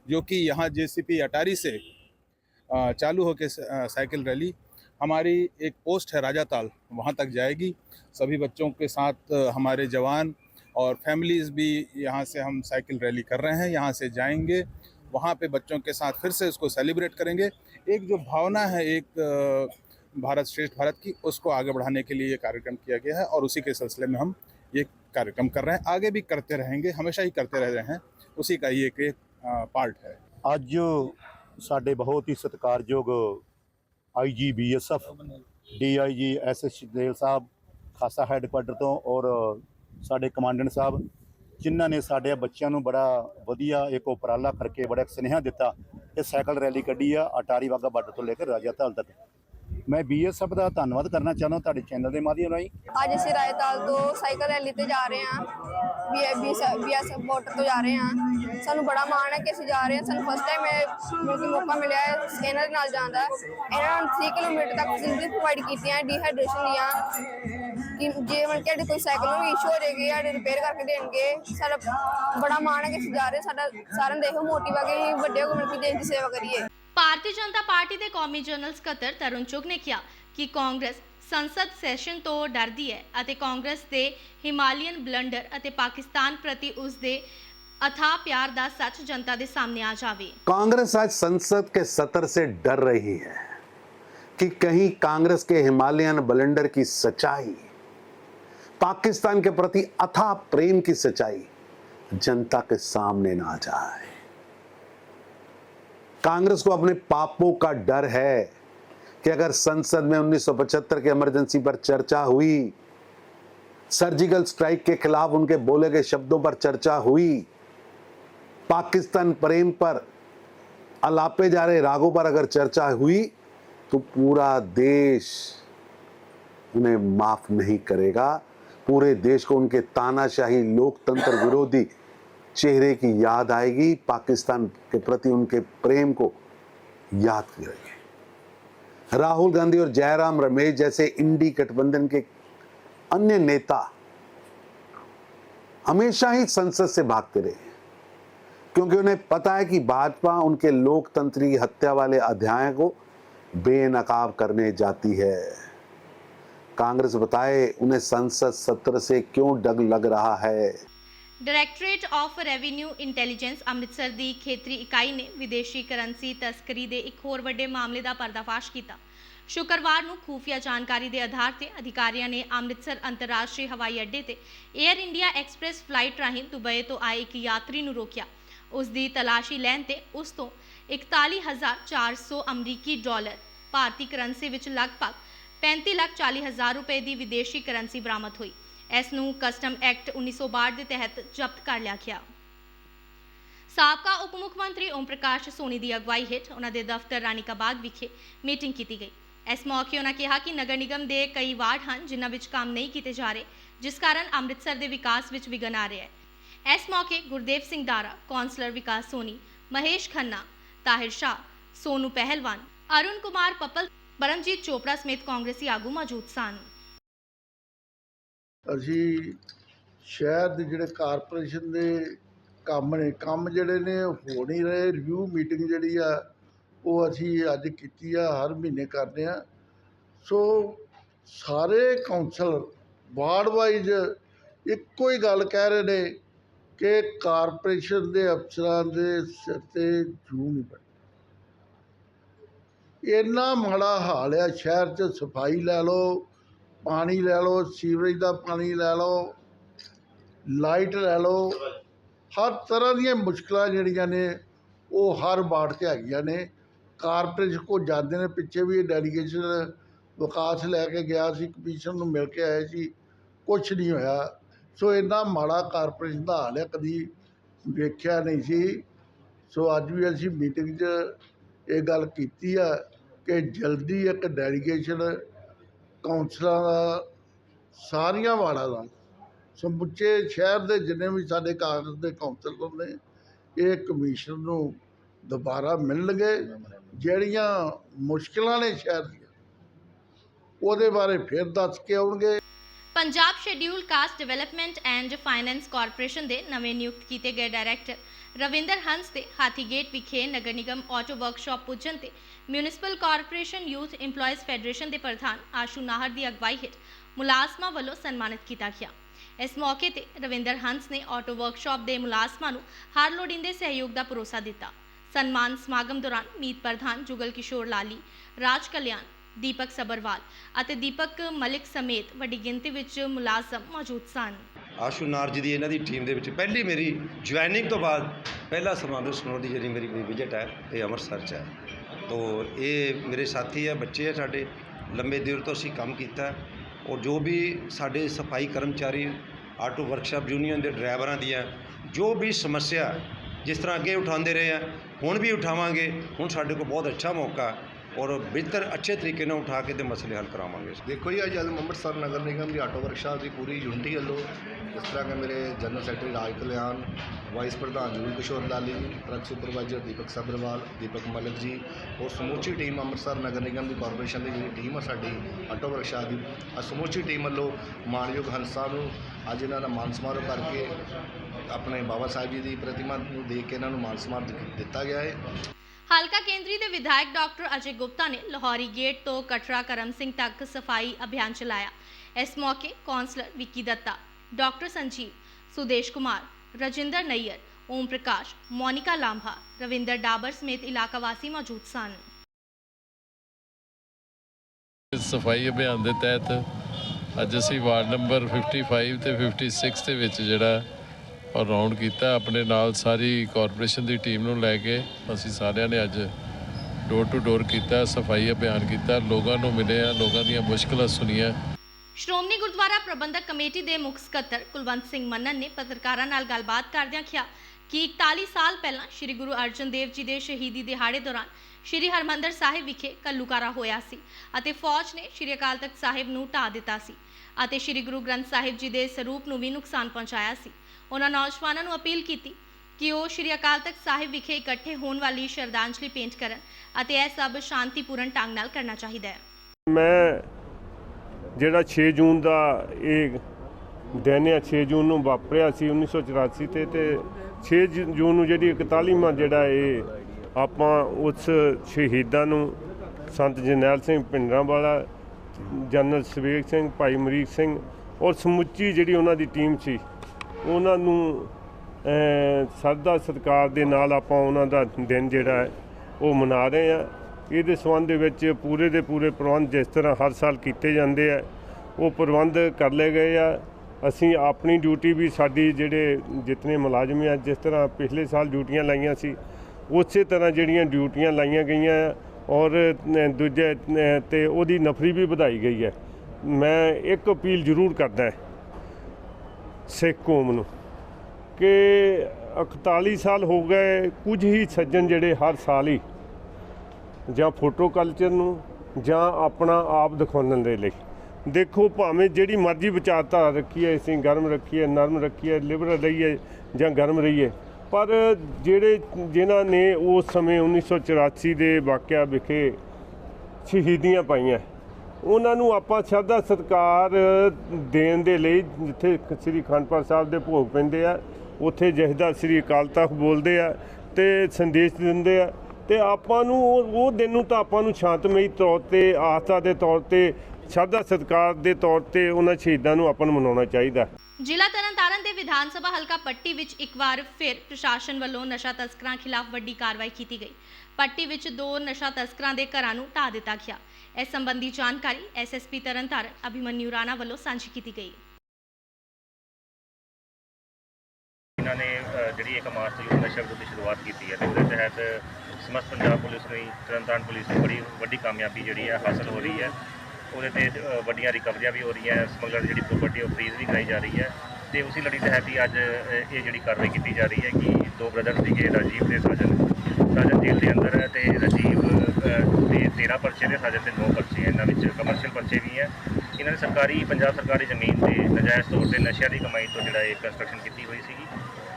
जो कि यहाँ जेसीपी अटारी से अ, चालू होकर साइकिल रैली हमारी एक पोस्ट है राजा ताल, वहाँ तक जाएगी। सभी बच्चों के साथ हमारे जवान और फैमिलीज़ भी यहाँ से हम साइकिल रैली कर रहे हैं, यहाँ से जाएँगे। वहाँ पे बच्चों के साथ फिर से उसको सेलिब्रेट करेंगे। एक जो भावना है, एक भारत श्रेष्ठ भारत की, उसको आगे बढ़ाने के लिए ये कार्यक्रम किया गया है और उसी के सिलसिले में हम ये कार्यक्रम कर रहे हैं। आगे भी करते रहेंगे, हमेशा ही करते रह रहे हैं। उसी का ये एक पार्ट है। आज जो साढ़े बहुत ही सत्कारयोग IG BSF DIG SS Del Sahib, Khasa headquarter ਤੋਂ ਔਰ ਸਾਡੇ ਕਮਾਂਡੈਂਟ ਸਾਹਿਬ, ਜਿਨ੍ਹਾਂ ਨੇ ਸਾਡੇ ਬੱਚਿਆਂ ਨੂੰ ਬੜਾ ਵਧੀਆ ਇੱਕ ਉਪਰਾਲਾ ਕਰਕੇ ਬੜਾ ਇੱਕ ਸੁਨੇਹਾ ਦਿੱਤਾ ਇਹ ਸਾਈਕਲ ਰੈਲੀ ਕੱਢੀ ਆ, ਅਟਾਰੀ ਵਾਗਾ ਬਾਰਡਰ ਤੋਂ ਲੈ ਕੇ ਰਾਜਾ ਧਾਲ ਤੱਕ। ਮੈਂ ਬੀਐਸਐਫ ਦਾ ਧੰਨਵਾਦ ਕਰਨਾ ਚਾਹੁੰਦਾ ਤੁਹਾਡੇ ਚੈਨਲ ਦੇ ਮਾਧਿਅਮ ਰਾਹੀਂ। ਅੱਜ ਅਸੀਂ ਰਾਏਤਾਲ ਤੋਂ ਸਾਈਕਲ ਰੈਲੀ ਤੇ ਜਾ ਰਹੇ ਹਾਂ। ਬੀਐਸ ਬਾਰਡਰ ਤੋਂ ਜਾ ਰਹੇ ਹਾਂ। ਸਾਨੂੰ ਬੜਾ ਮਾਣ ਹੈ ਕਿ ਅਸੀਂ ਜਾ ਰਹੇ ਹਾਂ। ਸਾਨੂੰ ਫਸਟ ਟਾਈਮ ਮਿਲ ਮੌਕਾ ਮਿਲਿਆ ਹੈ। ਇਹਨਾਂ ਦੇ ਨਾਲ ਜਾਣ ਦਾ। ਇਹਨਾਂ ਨੂੰ 3 ਕਿਲੋਮੀਟਰ ਤੱਕ ਫੈਸਿਲਿਟੀ ਪ੍ਰੋਵਾਈਡ ਕੀਤੀਆਂ ਡੀਹਾਈਡਰੇਸ਼ਨ ਦੀਆਂ। ਕਿ ਜੇ ਮਨ ਕਿ ਸਾਡੇ ਕੋਈ ਸਾਈਕਲ ਨੂੰ ਇਸ਼ੂ ਹੋ ਜਾਏਗੀ ਸਾਡੇ ਰਿਪੇਅਰ ਕਰਕੇ ਦੇਣਗੇ, ਸਾਡਾ ਬੜਾ ਮਾਣ ਹੈ ਕਿ ਅਸੀਂ ਜਾ ਰਹੇ ਸਾਡਾ ਸਾਰਿਆਂ ਦਾ ਇਹੋ ਮੋਟਿਵ ਹੈ ਕਿ ਅਸੀਂ ਵੱਡੇ ਹੋ ਕੇ ਮਿਲ ਕੇ ਦੇਸ਼ ਦੀ ਸੇਵਾ ਕਰੀਏ। ਭਾਰਤੀ ਜਨਤਾ ਪਾਰਟੀ ਦੇ ਕੌਮੀ ਜਨਰਲ ਸਕੱਤਰ ਤਰੁਣ ਚੁਗ ਨੇ ਕਿਹਾ ਕਿ ਕਾਂਗਰਸ ਸੰਸਦ ਸੈਸ਼ਨ ਤੋਂ ਡਰਦੀ ਹੈ ਅਤੇ ਕਾਂਗਰਸ ਦੇ ਹਿਮਾਲੀਅਨ ਬਲੰਡਰ ਅਤੇ ਪਾਕਿਸਤਾਨ ਪ੍ਰਤੀ ਉਸ ਦੇ ਅਥਾਹ ਪਿਆਰ ਦਾ ਸੱਚ ਜਨਤਾ ਦੇ ਸਾਹਮਣੇ ਆ ਜਾਵੇ कांग्रेस आज संसद के सत्र से डर रही है कि कहीं कांग्रेस के हिमालयन बलेंडर की सच्चाई पाकिस्तान के प्रति अथाह प्रेम की सच्चाई जनता के सामने ना आ जाए कांग्रेस को अपने पापों का डर है कि अगर संसद में 1975 के इमरजेंसी पर चर्चा हुई सर्जिकल स्ट्राइक के खिलाफ उनके बोले गए शब्दों पर चर्चा हुई, पाकिस्तान प्रेम पर अलापे जा रहे रागों पर अगर चर्चा हुई तो पूरा देश उन्हें माफ़ नहीं करेगा। पूरे देश को उनके तानाशाही लोकतंत्र विरोधी चेहरे की याद आएगी, पाकिस्तान के प्रति उनके प्रेम को याद करेंगे। राहुल गांधी और जयराम रमेश जैसे इंडी गठबंधन के अन्य नेता हमेशा ही संसद से भागते रहे क्योंकि उन्हें पता है कि भाजपा उनके लोकतंत्री हत्या वाले अध्याय को बेनकाब करने जाती है। कांग्रेस बताए, उन्हें संसद सत्र से क्यों डग लग रहा है? Directorate of revenue intelligence Amritsar ਦੀ ਖੇਤਰੀ ਇਕਾਈ ਨੇ ਵਿਦੇਸ਼ੀ ਕਰੰਸੀ ਤਸਕਰੀ ਦੇ ਇੱਕ ਹੋਰ ਵੱਡੇ ਮਾਮਲੇ ਦਾ ਪਰਦਾਫਾਸ਼ ਕੀਤਾ। ਸ਼ੁੱਕਰਵਾਰ ਨੂੰ ਖੂਫੀਆ ਜਾਣਕਾਰੀ ਦੇ ਆਧਾਰ ਤੇ ਅਧਿਕਾਰੀਆਂ ਨੇ ਅੰਮ੍ਰਿਤਸਰ ਅੰਤਰਰਾਸ਼ਟਰੀ ਹਵਾਈ ਅੱਡੇ ਤੇ 에ਅਰ ਇੰਡੀਆ ਐਕਸਪ੍ਰੈਸ ਫਲਾਈਟ ਰਾਹੀਂ ਦੁਬਈ ਤੋਂ ਆਏ ਇੱਕ ਯਾਤਰੀ ਨੂੰ ਰੋਕਿਆ। ਉਸ ਦੀ ਤਲਾਸ਼ੀ ਲੈਣ ਤੇ ਉਸ ਤੋਂ 41400 ਅਮਰੀਕੀ ਡਾਲਰ ਭਾਰਤੀ ਕਰੰਸੀ ਵਿੱਚ ਲਗਭਗ 35,40,000 ਰੁਪਏ ਦੀ ਵਿਦੇਸ਼ੀ ਕਰੰਸੀ ਬਰਾਮਦ ਹੋਈ। ਇਸ ਨੂੰ ਕਸਟਮ ਐਕਟ 1962 ਦੇ ਤਹਿਤ ਜ਼ਬਤ ਕਰ ਲਿਆ ਗਿਆ। ਸਾਬਕਾ ਉਪ ਮੁੱਖ ਮੰਤਰੀ ਓਮ ਪ੍ਰਕਾਸ਼ ਸੋਨੀ ਦੀ ਅਗਵਾਈ ਹੇਠ ਉਹਨਾਂ ਦੇ ਦਫ਼ਤਰ ਰਾਣੀ ਕਾ ਵਿਖੇ ਮੀਟਿੰਗ ਕੀਤੀ ਗਈ। ਇਸ ਮੌਕੇ ਉਹਨਾਂ ਕਿਹਾ ਕਿ ਨਗਰ ਨਿਗਮ ਦੇ ਕਈ ਵਾਰਡ ਹਨ ਜਿਨ੍ਹਾਂ ਵਿੱਚ ਕੰਮ ਨਹੀਂ ਕੀਤੇ ਜਾ ਰਹੇ, ਜਿਸ ਕਾਰਨ ਅੰਮ੍ਰਿਤਸਰ ਦੇ ਵਿਕਾਸ ਵਿੱਚ ਵਿਘਨ ਆ ਰਿਹਾ ਹੈ। ਇਸ ਮੌਕੇ ਗੁਰਦੇਵ ਸਿੰਘ ਦਾਰਾ ਕੌਂਸਲਰ ਵਿਕਾਸ ਸੋਨੀ, ਮਹੇਸ਼ ਖੰਨਾ, ਤਾਹਿਰ ਸ਼ਾਹ, ਸੋਨੂ ਪਹਿਲਵਾਨ, ਅਰੁਣ ਕੁਮਾਰ ਪਪਲ, ਪਰਮਜੀਤ ਚੋਪੜਾ ਸਮੇਤ ਕਾਂਗਰਸੀ ਆਗੂ ਮੌਜੂਦ ਸਨ। ਅਸੀਂ ਸ਼ਹਿਰ ਦੇ ਜਿਹੜੇ ਕਾਰਪੋਰੇਸ਼ਨ ਦੇ ਕੰਮ ਨੇ, ਕੰਮ ਜਿਹੜੇ ਨੇ ਉਹ ਹੋ ਨਹੀਂ ਰਹੇ। ਰਿਵਿਊ ਮੀਟਿੰਗ ਜਿਹੜੀ ਆ, ਉਹ ਅਸੀਂ ਅੱਜ ਕੀਤੀ ਆ, ਹਰ ਮਹੀਨੇ ਕਰਦੇ ਹਾਂ ਸੋ ਸਾਰੇ ਕਾਉਂਸਲਰ ਵਾਰਡ ਵਾਈਜ਼ ਇੱਕੋ ਹੀ ਗੱਲ ਕਹਿ ਰਹੇ ਨੇ ਕਿ ਕਾਰਪੋਰੇਸ਼ਨ ਦੇ ਅਫਸਰਾਂ ਦੇ ਸਿਰ ਤੇ ਜੂ ਨਹੀਂ ਪਈ ਇੰਨਾ ਮਾੜਾ ਹਾਲ ਆ, ਸ਼ਹਿਰ 'ਚ ਸਫ਼ਾਈ ਲੈ ਲਓ ਪਾਣੀ ਲੈ ਲਓ, ਸੀਵਰੇਜ ਦਾ ਪਾਣੀ ਲੈ ਲਓ, ਲਾਈਟ ਲੈ ਲਓ। ਹਰ ਤਰ੍ਹਾਂ ਦੀਆਂ ਮੁਸ਼ਕਲਾਂ ਜਿਹੜੀਆਂ ਨੇ, ਉਹ ਹਰ ਵਾਰਡ 'ਤੇ ਹੈਗੀਆਂ ਨੇ। ਕਾਰਪੋਰੇਸ਼ਨ ਕੋ ਜਾਂਦੇ ਨੇ, ਪਿੱਛੇ ਵੀ ਡੈਲੀਗੇਸ਼ਨ ਵਿਕਾਸ ਲੈ ਕੇ ਗਿਆ ਸੀ, ਕਮਿਸ਼ਨ ਨੂੰ ਮਿਲ ਕੇ ਆਏ ਸੀ, ਕੁਛ ਨਹੀਂ ਹੋਇਆ। ਸੋ ਇੰਨਾ ਮਾੜਾ ਕਾਰਪੋਰੇਸ਼ਨ ਦਾ ਹਾਲ ਹੈ, ਕਦੀ ਵੇਖਿਆ ਨਹੀਂ ਸੀ। ਸੋ ਅੱਜ ਵੀ ਅਸੀਂ ਮੀਟਿੰਗ 'ਚ ਇਹ ਗੱਲ ਕੀਤੀ ਆ ਕਿ ਜਲਦੀ ਇੱਕ ਡੈਲੀਗੇਸ਼ਨ ਕਾਉਂਸਲਰਾਂ ਦਾ, ਸਾਰੀਆਂ ਵਾਰਡਾਂ ਦਾ। ਸਮੁੱਚੇ ਸ਼ਹਿਰ ਦੇ ਜਿੰਨੇ ਵੀ ਸਾਡੇ ਕਾਂਗਰਸ ਦੇ ਕਾਉਂਸਲਰ ਨੇ, ਇਹ ਕਮਿਸ਼ਨ ਨੂੰ ਦੁਬਾਰਾ ਮਿਲਣਗੇ। ਜਿਹੜੀਆਂ ਮੁਸ਼ਕਲਾਂ ਨੇ ਸ਼ਹਿਰ ਦੀਆਂ, ਉਹਦੇ ਬਾਰੇ ਫਿਰ ਦੱਸ ਕੇ ਆਉਣਗੇ। Punjab scheduled caste development and finance corporation ਦੇ ਨਵੇਂ ਨਿਯੁਕਤ ਕੀਤੇ ਗਏ ਡਾਇਰੈਕਟਰ ਰਵਿੰਦਰ ਹੰਸ ਤੇ ਹਾਥੀਗੇਟ ਵਿਖੇ ਨਗਰ ਨਿਗਮ ਆਟੋ ਵਰਕਸ਼ਾਪ ਪੁੱਜਣ ਤੇ municipal corporation youth EMPLOYEES federation ਦੇ ਪ੍ਰਧਾਨ ਆਸ਼ੂ ਨਾਹਰ ਦੀ ਅਗਵਾਈ ਹੇਠ ਮੁਲਾਜ਼ਮਾਂ ਵੱਲੋਂ ਸਨਮਾਨਿਤ ਕੀਤਾ ਗਿਆ। ਇਸ ਮੌਕੇ ਤੇ ਰਵਿੰਦਰ ਹੰਸ ਨੇ ਆਟੋ ਵਰਕਸ਼ਾਪ ਦੇ ਮੁਲਾਜ਼ਮਾਂ ਨੂੰ ਹਰ ਲੋੜੀਂਦੇ ਸਹਿਯੋਗ ਦਾ ਭਰੋਸਾ ਦਿੱਤਾ। ਸਨਮਾਨ ਸਮਾਗਮ ਦੌਰਾਨ ਮੀਤ ਪ੍ਰਧਾਨ ਜੁਗਲ ਕਿਸ਼ੋਰ ਲਾਲੀ, ਰਾਜ ਕਲਿਆਣ ਦੀਪਕ ਸਬਰਵਾਲ ਅਤੇ ਦੀਪਕ ਮਲਿਕ ਸਮੇਤ ਵੱਡੀ ਗਿਣਤੀ ਵਿੱਚ ਮੁਲਾਜ਼ਮ ਮੌਜੂਦ ਸਨ। ਆਸ਼ੂ ਨਾਰ ਜੀ ਦੀ ਇਹਨਾਂ ਦੀ ਟੀਮ ਦੇ ਵਿੱਚ ਪਹਿਲੀ ਮੇਰੀ ਜੁਆਇਨਿੰਗ ਤੋਂ ਬਾਅਦ ਪਹਿਲਾ ਸਮਾਰੋਹ ਸੁਣਾਉਣ ਦੀ ਜਿਹੜੀ ਮੇਰੀ ਵਿਜ਼ਿਟ ਹੈ, ਇਹ ਅੰਮ੍ਰਿਤਸਰ 'ਚ ਹੈ। ਤੋ ਇਹ ਮੇਰੇ ਸਾਥੀ ਹੈ ਬੱਚੇ ਹੈ ਸਾਡੇ, ਲੰਬੇ ਦੇਰ ਤੋਂ ਅਸੀਂ ਕੰਮ ਕੀਤਾ। ਔਰ ਜੋ ਵੀ ਸਾਡੇ ਸਫ਼ਾਈ ਕਰਮਚਾਰੀ, ਆਟੋ ਵਰਕਸ਼ਾਪ ਯੂਨੀਅਨ ਦੇ ਡਰਾਈਵਰਾਂ ਦੀਆਂ, ਜੋ ਵੀ ਸਮੱਸਿਆ ਜਿਸ ਤਰ੍ਹਾਂ ਅੱਗੇ ਉਠਾਉਂਦੇ ਰਹੇ ਆ, ਹੁਣ ਵੀ ਉਠਾਵਾਂਗੇ, ਹੁਣ ਸਾਡੇ ਕੋਲ ਬਹੁਤ ਅੱਛਾ ਮੌਕਾ। ਔਰ ਬਿਹਤਰ ਅੱਛੇ ਤਰੀਕੇ ਨਾਲ ਉਠਾ ਕੇ ਤੇ ਮਸਲੇ ਹੱਲ ਕਰਾਵਾਂਗੇ ਦੇਖੋ ਜੀ, ਅੱਜ ਅੰਮ੍ਰਿਤਸਰ ਨਗਰ ਨਿਗਮ ਦੀ ਆਟੋ ਵਰਕਸ਼ਾਪ ਦੀ ਪੂਰੀ ਯੂਨਿਟੀ ਵੱਲੋਂ ਜਿਸ ਤਰ੍ਹਾਂ ਕਿ ਮੇਰੇ general secretary Raj Kalyan, vice ਪ੍ਰਧਾਨ Joule Kishore Lali, truck supervisor Deepak Sabharwal Deepak Malik ji, ਔਰ ਸਮੁੱਚੀ ਟੀਮ ਅੰਮ੍ਰਿਤਸਰ ਨਗਰ ਨਿਗਮ ਦੀ ਕਾਰਪੋਰੇਸ਼ਨ ਦੀ ਜਿਹੜੀ ਟੀਮ ਆ ਸਾਡੀ ਆਟੋ ਵਰਕਸ਼ਾਪ ਦੀ ਆ ਸਮੁੱਚੀ ਟੀਮ ਵੱਲੋਂ ਮਾਨਯੋਗ ਹੰਸਾ ਨੂੰ ਅੱਜ ਇਹਨਾਂ ਦਾ ਮਾਨ ਸਮਾਰੋਹ ਕਰਕੇ ਆਪਣੇ ਬਾਬਾ ਸਾਹਿਬ ਜੀ ਦੀ ਪ੍ਰਤਿਮਾ ਨੂੰ ਦੇਖ ਕੇ ਇਹਨਾਂ ਨੂੰ ਮਾਨ ਸਨਮਾਨ ਦਿੱਤਾ ਗਿਆ ਹੈ। ਹਲਕਾ ਕੇਂਦਰੀ ਦੇ ਵਿਧਾਇਕ ਡਾਕਟਰ ਅਜੇ ਗੁਪਤਾ ਨੇ ਲਾਹੌਰੀ ਗੇਟ ਤੋਂ ਕਟਰਾ ਕਰਮ ਸਿੰਘ ਤੱਕ ਸਫ਼ਾਈ ਅਭਿਆਨ ਚਲਾਇਆ। ਇਸ ਮੌਕੇ ਕੌਂਸਲਰ ਵਿੱਕੀ ਦੱਤਾ, ਡਾਕਟਰ ਸੰਜੀਵ, ਸੁਦੇਸ਼ ਕੁਮਾਰ, ਰਜਿੰਦਰ ਨਈਅਰ, ਓਮ ਪ੍ਰਕਾਸ਼, ਮੋਨਿਕਾ ਲਾਂਭਾ, ਰਵਿੰਦਰ ਡਾਬਰ ਸਮੇਤ ਇਲਾਕਾ ਵਾਸੀ ਮੌਜੂਦ ਸਨ। ਸਫ਼ਾਈ ਅਭਿਆਨ ਦੇ ਤਹਿਤ ਅੱਜ ਅਸੀਂ ਵਾਰਡ ਨੰਬਰ 55 ਤੇ 56 ਦੇ ਵਿੱਚ ਜਿਹੜਾ ਰਾਉਂਡ ਕੀਤਾ, ਆਪਣੇ ਨਾਲ ਸਾਰੀ ਕਾਰਪੋਰੇਸ਼ਨ ਦੀ ਟੀਮ ਨੂੰ ਲੈ ਕੇ ਅਸੀਂ ਸਾਰਿਆਂ ਨੇ ਅੱਜ ਡੋਰ ਟੂ ਡੋਰ ਕੀਤਾ, ਸਫ਼ਾਈ ਅਭਿਆਨ ਕੀਤਾ, ਲੋਕਾਂ ਨੂੰ ਮਿਲੇ ਆ ਲੋਕਾਂ ਦੀਆਂ ਮੁਸ਼ਕਲਾਂ ਸੁਣੀਆਂ। ਸ਼੍ਰੋਮਣੀ ਗੁਰਦੁਆਰਾ ਪ੍ਰਬੰਧਕ ਕਮੇਟੀ ਦੇ ਮੁੱਖ ਸਕੱਤਰ ਕੁਲਵੰਤ ਸਿੰਘ ਮੰਨਨ ਨੇ ਪੱਤਰਕਾਰਾਂ ਨਾਲ ਗੱਲਬਾਤ ਕਰਦਿਆਂ ਕਿਹਾ ਕਿ 41 ਸਾਲ ਪਹਿਲਾਂ ਸ੍ਰੀ ਗੁਰੂ ਅਰਜਨ ਦੇਵ ਜੀ ਦੇ ਸ਼ਹੀਦੀ ਦਿਹਾੜੇ ਦੌਰਾਨ ਸ੍ਰੀ ਹਰਮੰਦਰ ਸਾਹਿਬ ਵਿਖੇ ਕੱਲੂਕਾਰਾ ਹੋਇਆ ਸੀ ਅਤੇ ਫੌਜ ਨੇ ਸ੍ਰੀ ਅਕਾਲ ਤਖਤ ਸਾਹਿਬ ਨੂੰ ਢਾ ਦਿੱਤਾ ਸੀ ਅਤੇ ਸ੍ਰੀ ਗੁਰੂ ਗ੍ਰੰਥ ਸਾਹਿਬ ਜੀ ਦੇ ਸਰੂਪ ਨੂੰ ਵੀ ਨੁਕਸਾਨ ਪਹੁੰਚਾਇਆ ਸੀ। ਉਹਨਾਂ ਨੌਜਵਾਨਾਂ ਨੂੰ ਅਪੀਲ ਕੀਤੀ ਕਿ ਉਹ ਸ੍ਰੀ ਅਕਾਲ ਤਖਤ ਸਾਹਿਬ ਵਿਖੇ ਇਕੱਠੇ ਹੋਣ ਵਾਲੀ ਸ਼ਰਧਾਂਜਲੀ ਭੇਂਟ ਕਰਨ ਅਤੇ ਇਹ ਸਭ ਸ਼ਾਂਤੀਪੂਰਨ ਢੰਗ ਨਾਲ ਕਰਨਾ ਚਾਹੀਦਾ ਹੈ। ਮੈਂ ਜਿਹੜਾ 6 ਜੂਨ ਦਾ ਇਹ ਦਿਨ ਆ 6 ਜੂਨ ਨੂੰ ਵਾਪਰਿਆ ਸੀ 1984 ਤੇ ਤੇ 6 ਜੂ- ਜੂਨ ਨੂੰ ਜਿਹੜੀ 41ਵਾਂ ਜਿਹੜਾ ਇਹ ਆਪਾਂ ਉਸ ਸ਼ਹੀਦਾਂ ਨੂੰ ਸੰਤ ਜਰਨੈਲ ਸਿੰਘ ਪਿੰਡਰਾਂ ਵਾਲਾ ਜਨਰਲ ਸਵੇਗ ਸਿੰਘ, ਭਾਈ ਮਰੀਕ ਸਿੰਘ ਔਰ ਸਮੁੱਚੀ ਜਿਹੜੀ ਉਹਨਾਂ ਦੀ ਟੀਮ ਸੀ ਉਹਨਾਂ ਨੂੰ ਸਰਦਾ ਸਤਿਕਾਰ ਦੇ ਨਾਲ ਆਪਾਂ ਉਹਨਾਂ ਦਾ ਦਿਨ ਜਿਹੜਾ ਹੈ ਉਹ ਮਨਾ ਰਹੇ ਆ ਇਹਦੇ ਸੰਬੰਧ ਦੇ ਵਿੱਚ ਪੂਰੇ ਦੇ ਪੂਰੇ ਪ੍ਰਬੰਧ ਜਿਸ ਤਰ੍ਹਾਂ ਹਰ ਸਾਲ ਕੀਤੇ ਜਾਂਦੇ ਆ ਉਹ ਪ੍ਰਬੰਧ ਕਰ ਲਏ ਗਏ ਆ। ਅਸੀਂ ਆਪਣੀ ਡਿਊਟੀ ਵੀ ਸਾਡੀ ਜਿਹੜੇ ਜਿਤਨੇ ਮੁਲਾਜ਼ਮ ਆ ਜਿਸ ਤਰ੍ਹਾਂ ਪਿਛਲੇ ਸਾਲ ਡਿਊਟੀਆਂ ਲਾਈਆਂ ਸੀ ਉਸੇ ਤਰ੍ਹਾਂ ਜਿਹੜੀਆਂ ਡਿਊਟੀਆਂ ਲਾਈਆਂ ਗਈਆਂ ਔਰ ਦੂਜੇ ਅ, ਤੇ ਉਹਦੀ ਨਫਰੀ ਵੀ ਵਧਾਈ ਗਈ ਹੈ। ਮੈਂ ਇੱਕ ਅਪੀਲ ਜ਼ਰੂਰ ਕਰਦਾ ਸਿੱਖ ਕੌਮ ਨੂੰ ਕਿ 41 ਸਾਲ ਹੋ ਗਏ ਕੁਝ ਹੀ ਸੱਜਣ ਜਿਹੜੇ ਹਰ ਸਾਲ ਹੀ ਜਾਂ ਫੋਟੋ ਕਲਚਰ ਨੂੰ ਜਾਂ ਆਪਣਾ ਆਪ ਦਿਖਾਉਣ ਦੇ ਲਈ। ਦੇਖੋ ਭਾਵੇਂ ਜਿਹੜੀ ਮਰਜ਼ੀ ਵਿਚਾਰਧਾਰਾ ਰੱਖੀ ਹੈ ਅਸੀਂ ਗਰਮ ਰੱਖੀ ਹੈ ਨਰਮ ਰੱਖੀ ਹੈ ਲਿਬਰਲ ਰਹੀ ਹੈ ਜਾਂ ਗਰਮ ਰਹੀ ਹੈ ਪਰ ਜਿਹੜੇ ਜਿਨ੍ਹਾਂ ਨੇ ਉਸ ਸਮੇਂ 1984 ਦੇ ਵਾਕਿਆ ਵਿਖੇ ਸ਼ਹੀਦੀਆਂ ਪਾਈਆਂ ਉਹਨਾਂ ਨੂੰ ਆਪਾਂ ਸ਼ਰਧਾ ਸਤਿਕਾਰ ਦੇਣ ਦੇ ਲਈ ਜਿੱਥੇ ਸ੍ਰੀ ਅਖੰਡਪੁਰ ਸਾਹਿਬ ਦੇ ਭੋਗ ਪੈਂਦੇ ਆ, ਉੱਥੇ ਜਹਦਾ ਸ੍ਰੀ ਅਕਾਲ ਤਖਤ ਬੋਲਦੇ ਆ ਤੇ ਸੰਦੇਸ਼ ਦਿੰਦੇ ਆ ਤੇ ਆਪਾਂ ਨੂੰ ਉਹ ਉਹ ਦਿਨ ਨੂੰ ਤਾਂ ਆਪਾਂ ਨੂੰ ਸ਼ਾਂਤਮਈ ਤੌਰ ਤੇ, ਆਸਥਾ ਦੇ ਤੌਰ ਤੇ, ਸ਼ਰਧਾ ਸਤਿਕਾਰ ਦੇ ਤੌਰ ਤੇ ਉਹਨਾਂ ਸ਼ਹੀਦਾਂ ਨੂੰ ਆਪਾਂ ਨੂੰ ਮਨਾਉਣਾ ਚਾਹੀਦਾ। ਜ਼ਿਲ੍ਹਾ ਤਰਨਤਾਰਨ ਦੇ ਵਿਧਾਨ ਸਭਾ ਹਲਕਾ ਪੱਟੀ ਵਿੱਚ ਇੱਕ ਵਾਰ ਫਿਰ ਪ੍ਰਸ਼ਾਸਨ ਵੱਲੋਂ ਨਸ਼ਾ ਤਸਕਰਾਂ ਖਿਲਾਫ ਵੱਡੀ ਕਾਰਵਾਈ ਕੀਤੀ ਗਈ। ਪੱਟੀ ਵਿੱਚ ਦੋ ਨਸ਼ਾ ਤਸਕਰਾਂ ਦੇ ਘਰਾਂ ਨੂੰ ਢਾਹ ਦਿੱਤਾ ਗਿਆ। ਇਸ ਸੰਬੰਧੀ ਜਾਣਕਾਰੀ ਐਸਐਸਪੀ ਤਰਨਤਾਰਨ ਅਭਿਮਨਿਊ ਰਾਣਾ ਵੱਲੋਂ ਸਾਂਝੀ ਕੀਤੀ ਗਈ। ਇਹਨਾਂ ਨੇ ਅ, ਜਿਹੜੀ ਇੱਕ ਮਾਰਚ ਯੁੱਧ ਨਸ਼ਾ ਵਿਰੁੱਧ ਦੀ ਸ਼ੁਰੂਆਤ ਕੀਤੀ ਹੈ ਤੇ ਉਹਦੇ ਤਹਿਤ ਸਮਸਤ ਪੰਜਾਬ ਪੁਲਿਸ ਨੂੰ ਹੀ, ਤਰਨਤਾਰਨ ਪੁਲਿਸ ਨੂੰ ਬੜੀ ਵੱਡੀ ਕਾਮਯਾਬੀ ਜਿਹੜੀ ਹੈ ਹਾਸਲ ਹੋ ਰਹੀ ਹੈ। ਉਹਦੇ ਤੇ ਅ, ਵੱਡੀਆਂ ਰਿਕਵਰੀਆਂ ਵੀ ਹੋ ਰਹੀਆਂ ਸਮਗਲਰ ਜਿਹੜੀ ਪ੍ਰਾਪਰਟੀ ਉਹ ਫਰੀਜ਼ ਵੀ ਕਰਾਈ ਜਾ ਰਹੀ ਹੈ। ਤੇ ਉਸੇ ਲੜੀ ਤਹਿਤ ਹੀ ਅੱਜ ਅ, ਇਹ ਜਿਹੜੀ ਕਾਰਵਾਈ ਕੀਤੀ ਜਾ ਰਹੀ ਹੈ ਕਿ ਦੋ ਬ੍ਰਦਰ ਸੀਗੇ ਰਾਜੀਵ ਤੇ ਸਾਜਨ ਸਾਜਨ ਜੇਲ੍ਹ ਦੇ ਅੰਦਰ ਹੈ ਤੇ ਰਾਜੀਵ 13 ਪਰਚੇ ਦੇ ਸਾਡੇ ਤੇ 9 ਪਰਚੇ ਇਹਨਾਂ ਵਿੱਚ ਕਮਰਸ਼ੀਅਲ ਪਰਚੇ ਵੀ ਹੈ ਇਹਨਾਂ ਨੇ ਸਰਕਾਰੀ ਪੰਜਾਬ ਸਰਕਾਰੀ ਜ਼ਮੀਨ ਤੇ ਨਜਾਇਜ਼ ਤੌਰ ਤੇ ਨਸ਼ਿਆਂ ਦੀ ਕਮਾਈ ਤੋਂ ਜਿਹੜਾ ਇਹ ਕੰਸਟਰਕਸ਼ਨ ਕੀਤੀ ਹੋਈ ਸੀਗੀ।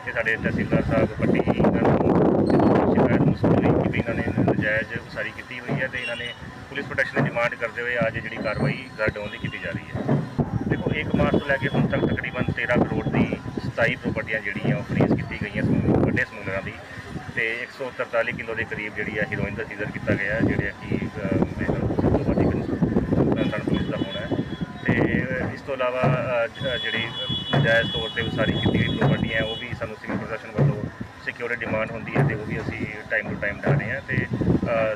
ਤੇ ਸਾਡੇ ਤਹਿਸੀਲਦਾਰ ਸਾਹਿਬ ਪੱਟੀ ਇਹਨਾਂ ਨੂੰ ਸ਼ਿਕਾਇਤ ਮਸੂਲ ਹੋਈ ਕਿ ਇਹਨਾਂ ਨੇ ਨਜਾਇਜ਼ ਉਸਾਰੀ ਕੀਤੀ ਹੋਈ ਹੈ ਤੇ ਇਹਨਾਂ ਨੇ ਪੁਲਿਸ ਪ੍ਰੋਟੈਕਸ਼ਨ ਦੀ ਡਿਮਾਂਡ ਕਰਦੇ ਹੋਏ ਅੱਜ ਜਿਹੜੀ ਕਾਰਵਾਈ ਗਰਡਾਉਣ ਦੀ ਕੀਤੀ ਜਾ ਰਹੀ ਹੈ। ਦੇਖੋ 1 ਮਾਰਚ ਤੋਂ ਲੈ ਕੇ ਹੁਣ ਤੱਕ ਤਕਰੀਬਨ 13 ਕਰੋੜ ਦੀ 27 ਪ੍ਰਾਪਰਟੀਆਂ ਜਿਹੜੀਆਂ ਉਹ ਫਰੀਜ਼ ਕੀਤੀ ਗਈਆਂ ਸਮੂਹ ਵੱਡੇ ਸਮੂਲਰਾਂ ਦੀ। ਤੇ 143 ਕਿਲੋ ਦੇ ਕਰੀਬ ਜਿਹੜੀ ਹੈ ਹੀਰੋਇਨ ਦਾ ਸੀਜ਼ਨ ਕੀਤਾ ਗਿਆ ਹੈ, ਜਿਹੜੇ ਕਿ ਤੋਂ ਪੁਲਿਸ ਦਾ ਹੋਣਾ ਹੈ ਇਸ ਤੋਂ ਇਲਾਵਾ ਜਿਹੜੀ ਨਜਾਇਜ਼ ਤੌਰ ਤੇ ਉਸਾਰੀ ਕੀਤੀ ਗਈ ਹੋਈ ਹੈ ਉਹ ਵੀ ਸਾਨੂੰ ਸਿਵਲ ਪ੍ਰਸ਼ਾਸਨ ਵੱਲੋਂ ਸਿਕਿਉਰਿਟੀ ਡਿਮਾਂਡ ਹੁੰਦੀ ਹੈ ਤੇ ਉਹ ਵੀ ਅਸੀਂ ਟਾਈਮ ਟੂ ਟਾਈਮ ਡਾ ਰਹੇ ਹਾਂ ਤੇ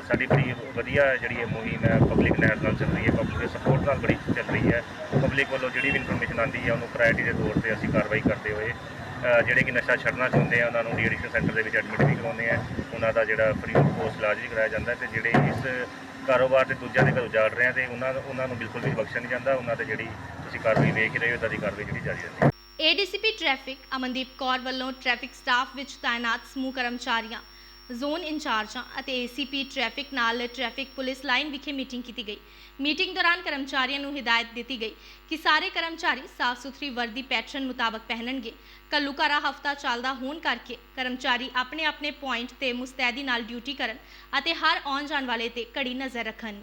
ਸਾਡੀ ਬੜੀ ਵਧੀਆ ਜਿਹੜੀ ਇਹ ਮੁਹਿੰਮ ਹੈ ਪਬਲਿਕ ਨਾਲ ਨਾਲ ਚੱਲ ਰਹੀ ਹੈ ਪਬਲਿਕ ਦੇ ਸਪੋਰਟ ਨਾਲ ਬੜੀ ਚੱਲ ਰਹੀ ਹੈ ਪਬਲਿਕ ਵੱਲੋਂ ਜਿਹੜੀ ਵੀ ਇਨਫੋਰਮੇਸ਼ਨ ਆਉਂਦੀ ਹੈ ਉਹਨੂੰ ਪ੍ਰਾਇੋਰਟੀ ਦੇ ਤੌਰ ਤੇ ਅਸੀਂ ਕਾਰਵਾਈ ਕਰਦੇ ਹੋਏ ਜਿਹੜੇ ਕਿ ਨਸ਼ਾ ਛੱਡਣਾ ਚਾਹੁੰਦੇ ਆ ਉਹਨਾਂ ਨੂੰ ਡੀਐਡਿਕਸ਼ਨ ਸੈਂਟਰ ਦੇ ਵਿੱਚ ਐਡਮਿਟ ਵੀ ਕਰਾਉਂਦੇ ਆ ਉਹਨਾਂ ਦਾ ਜਿਹੜਾ ਫ੍ਰੀ ਆਫ ਕੋਸਟ ਇਲਾਜ ਵੀ ਕਰਾਇਆ ਜਾਂਦਾ ਹੈ ਤੇ ਜਿਹੜੇ ਇਸ ਕਾਰੋਬਾਰ ਤੇ ਦੂਜਿਆਂ ਦੇ ਘਰ ਉਜਾੜ ਰਹੇ ਆ ਤੇ ਉਹਨਾਂ ਉਹਨਾਂ ਨੂੰ ਬਿਲਕੁਲ ਵੀ ਬਖਸ਼ਿਆ ਨਹੀਂ ਜਾਂਦਾ। ਉਹਨਾਂ ਤੇ ਜਿਹੜੀ ਤੁਸੀਂ ਕਾਰਵਾਈ ਵੇਖ ਹੀ ਰਹੇ ਹੋ ਉਦਾਂ ਦੀ ਕਾਰਵਾਈ ਜਿਹੜੀ ਜਾਰੀ ਰਹਿੰਦੀ ਹੈ। ਏਡੀਸੀਪੀ ਟ੍ਰੈਫਿਕ ਅਮਨਦੀਪ ਕੌਰ ਵੱਲੋਂ ਟ੍ਰੈਫਿਕ ਸਟਾਫ ਵਿੱਚ ਤਾਇਨਾਤ ਸਮੂਹ ਕਰਮਚਾਰੀਆਂ ਜ਼ੋਨ ਇੰਚਾਰਜਾਂ ਅਤੇ ਏਸੀਪੀ ਟ੍ਰੈਫਿਕ ਨਾਲ ਟ੍ਰੈਫਿਕ ਪੁਲਿਸ ਲਾਈਨ ਵਿਖੇ ਮੀਟਿੰਗ ਕੀਤੀ ਗਈ। ਮੀਟਿੰਗ ਦੌਰਾਨ ਕਰਮਚਾਰੀਆਂ ਨੂੰ ਹਦਾਇਤ ਦਿੱਤੀ ਗਈ ਕਿ ਸਾਰੇ ਕਰਮਚਾਰੀ ਸਾਫ਼ ਸੁਥਰੀ ਵਰਦੀ ਪੈਟਰਨ ਮੁਤਾਬਕ ਪਹਿਨਣਗੇ। ਕੱਲੂਕਾਰਾ ਹਫਤਾ ਚੱਲਦਾ ਹੋਣ ਕਰਕੇ ਕਰਮਚਾਰੀ ਆਪਣੇ ਆਪਣੇ ਪੁਆਇੰਟ ਤੇ ਮੁਸਤੈਦੀ ਨਾਲ ਡਿਊਟੀ ਕਰਨ ਅਤੇ ਹਰ ਆਉਣ ਜਾਣ ਵਾਲੇ ਤੇ ਕੜੀ ਨਜ਼ਰ ਰੱਖਣ।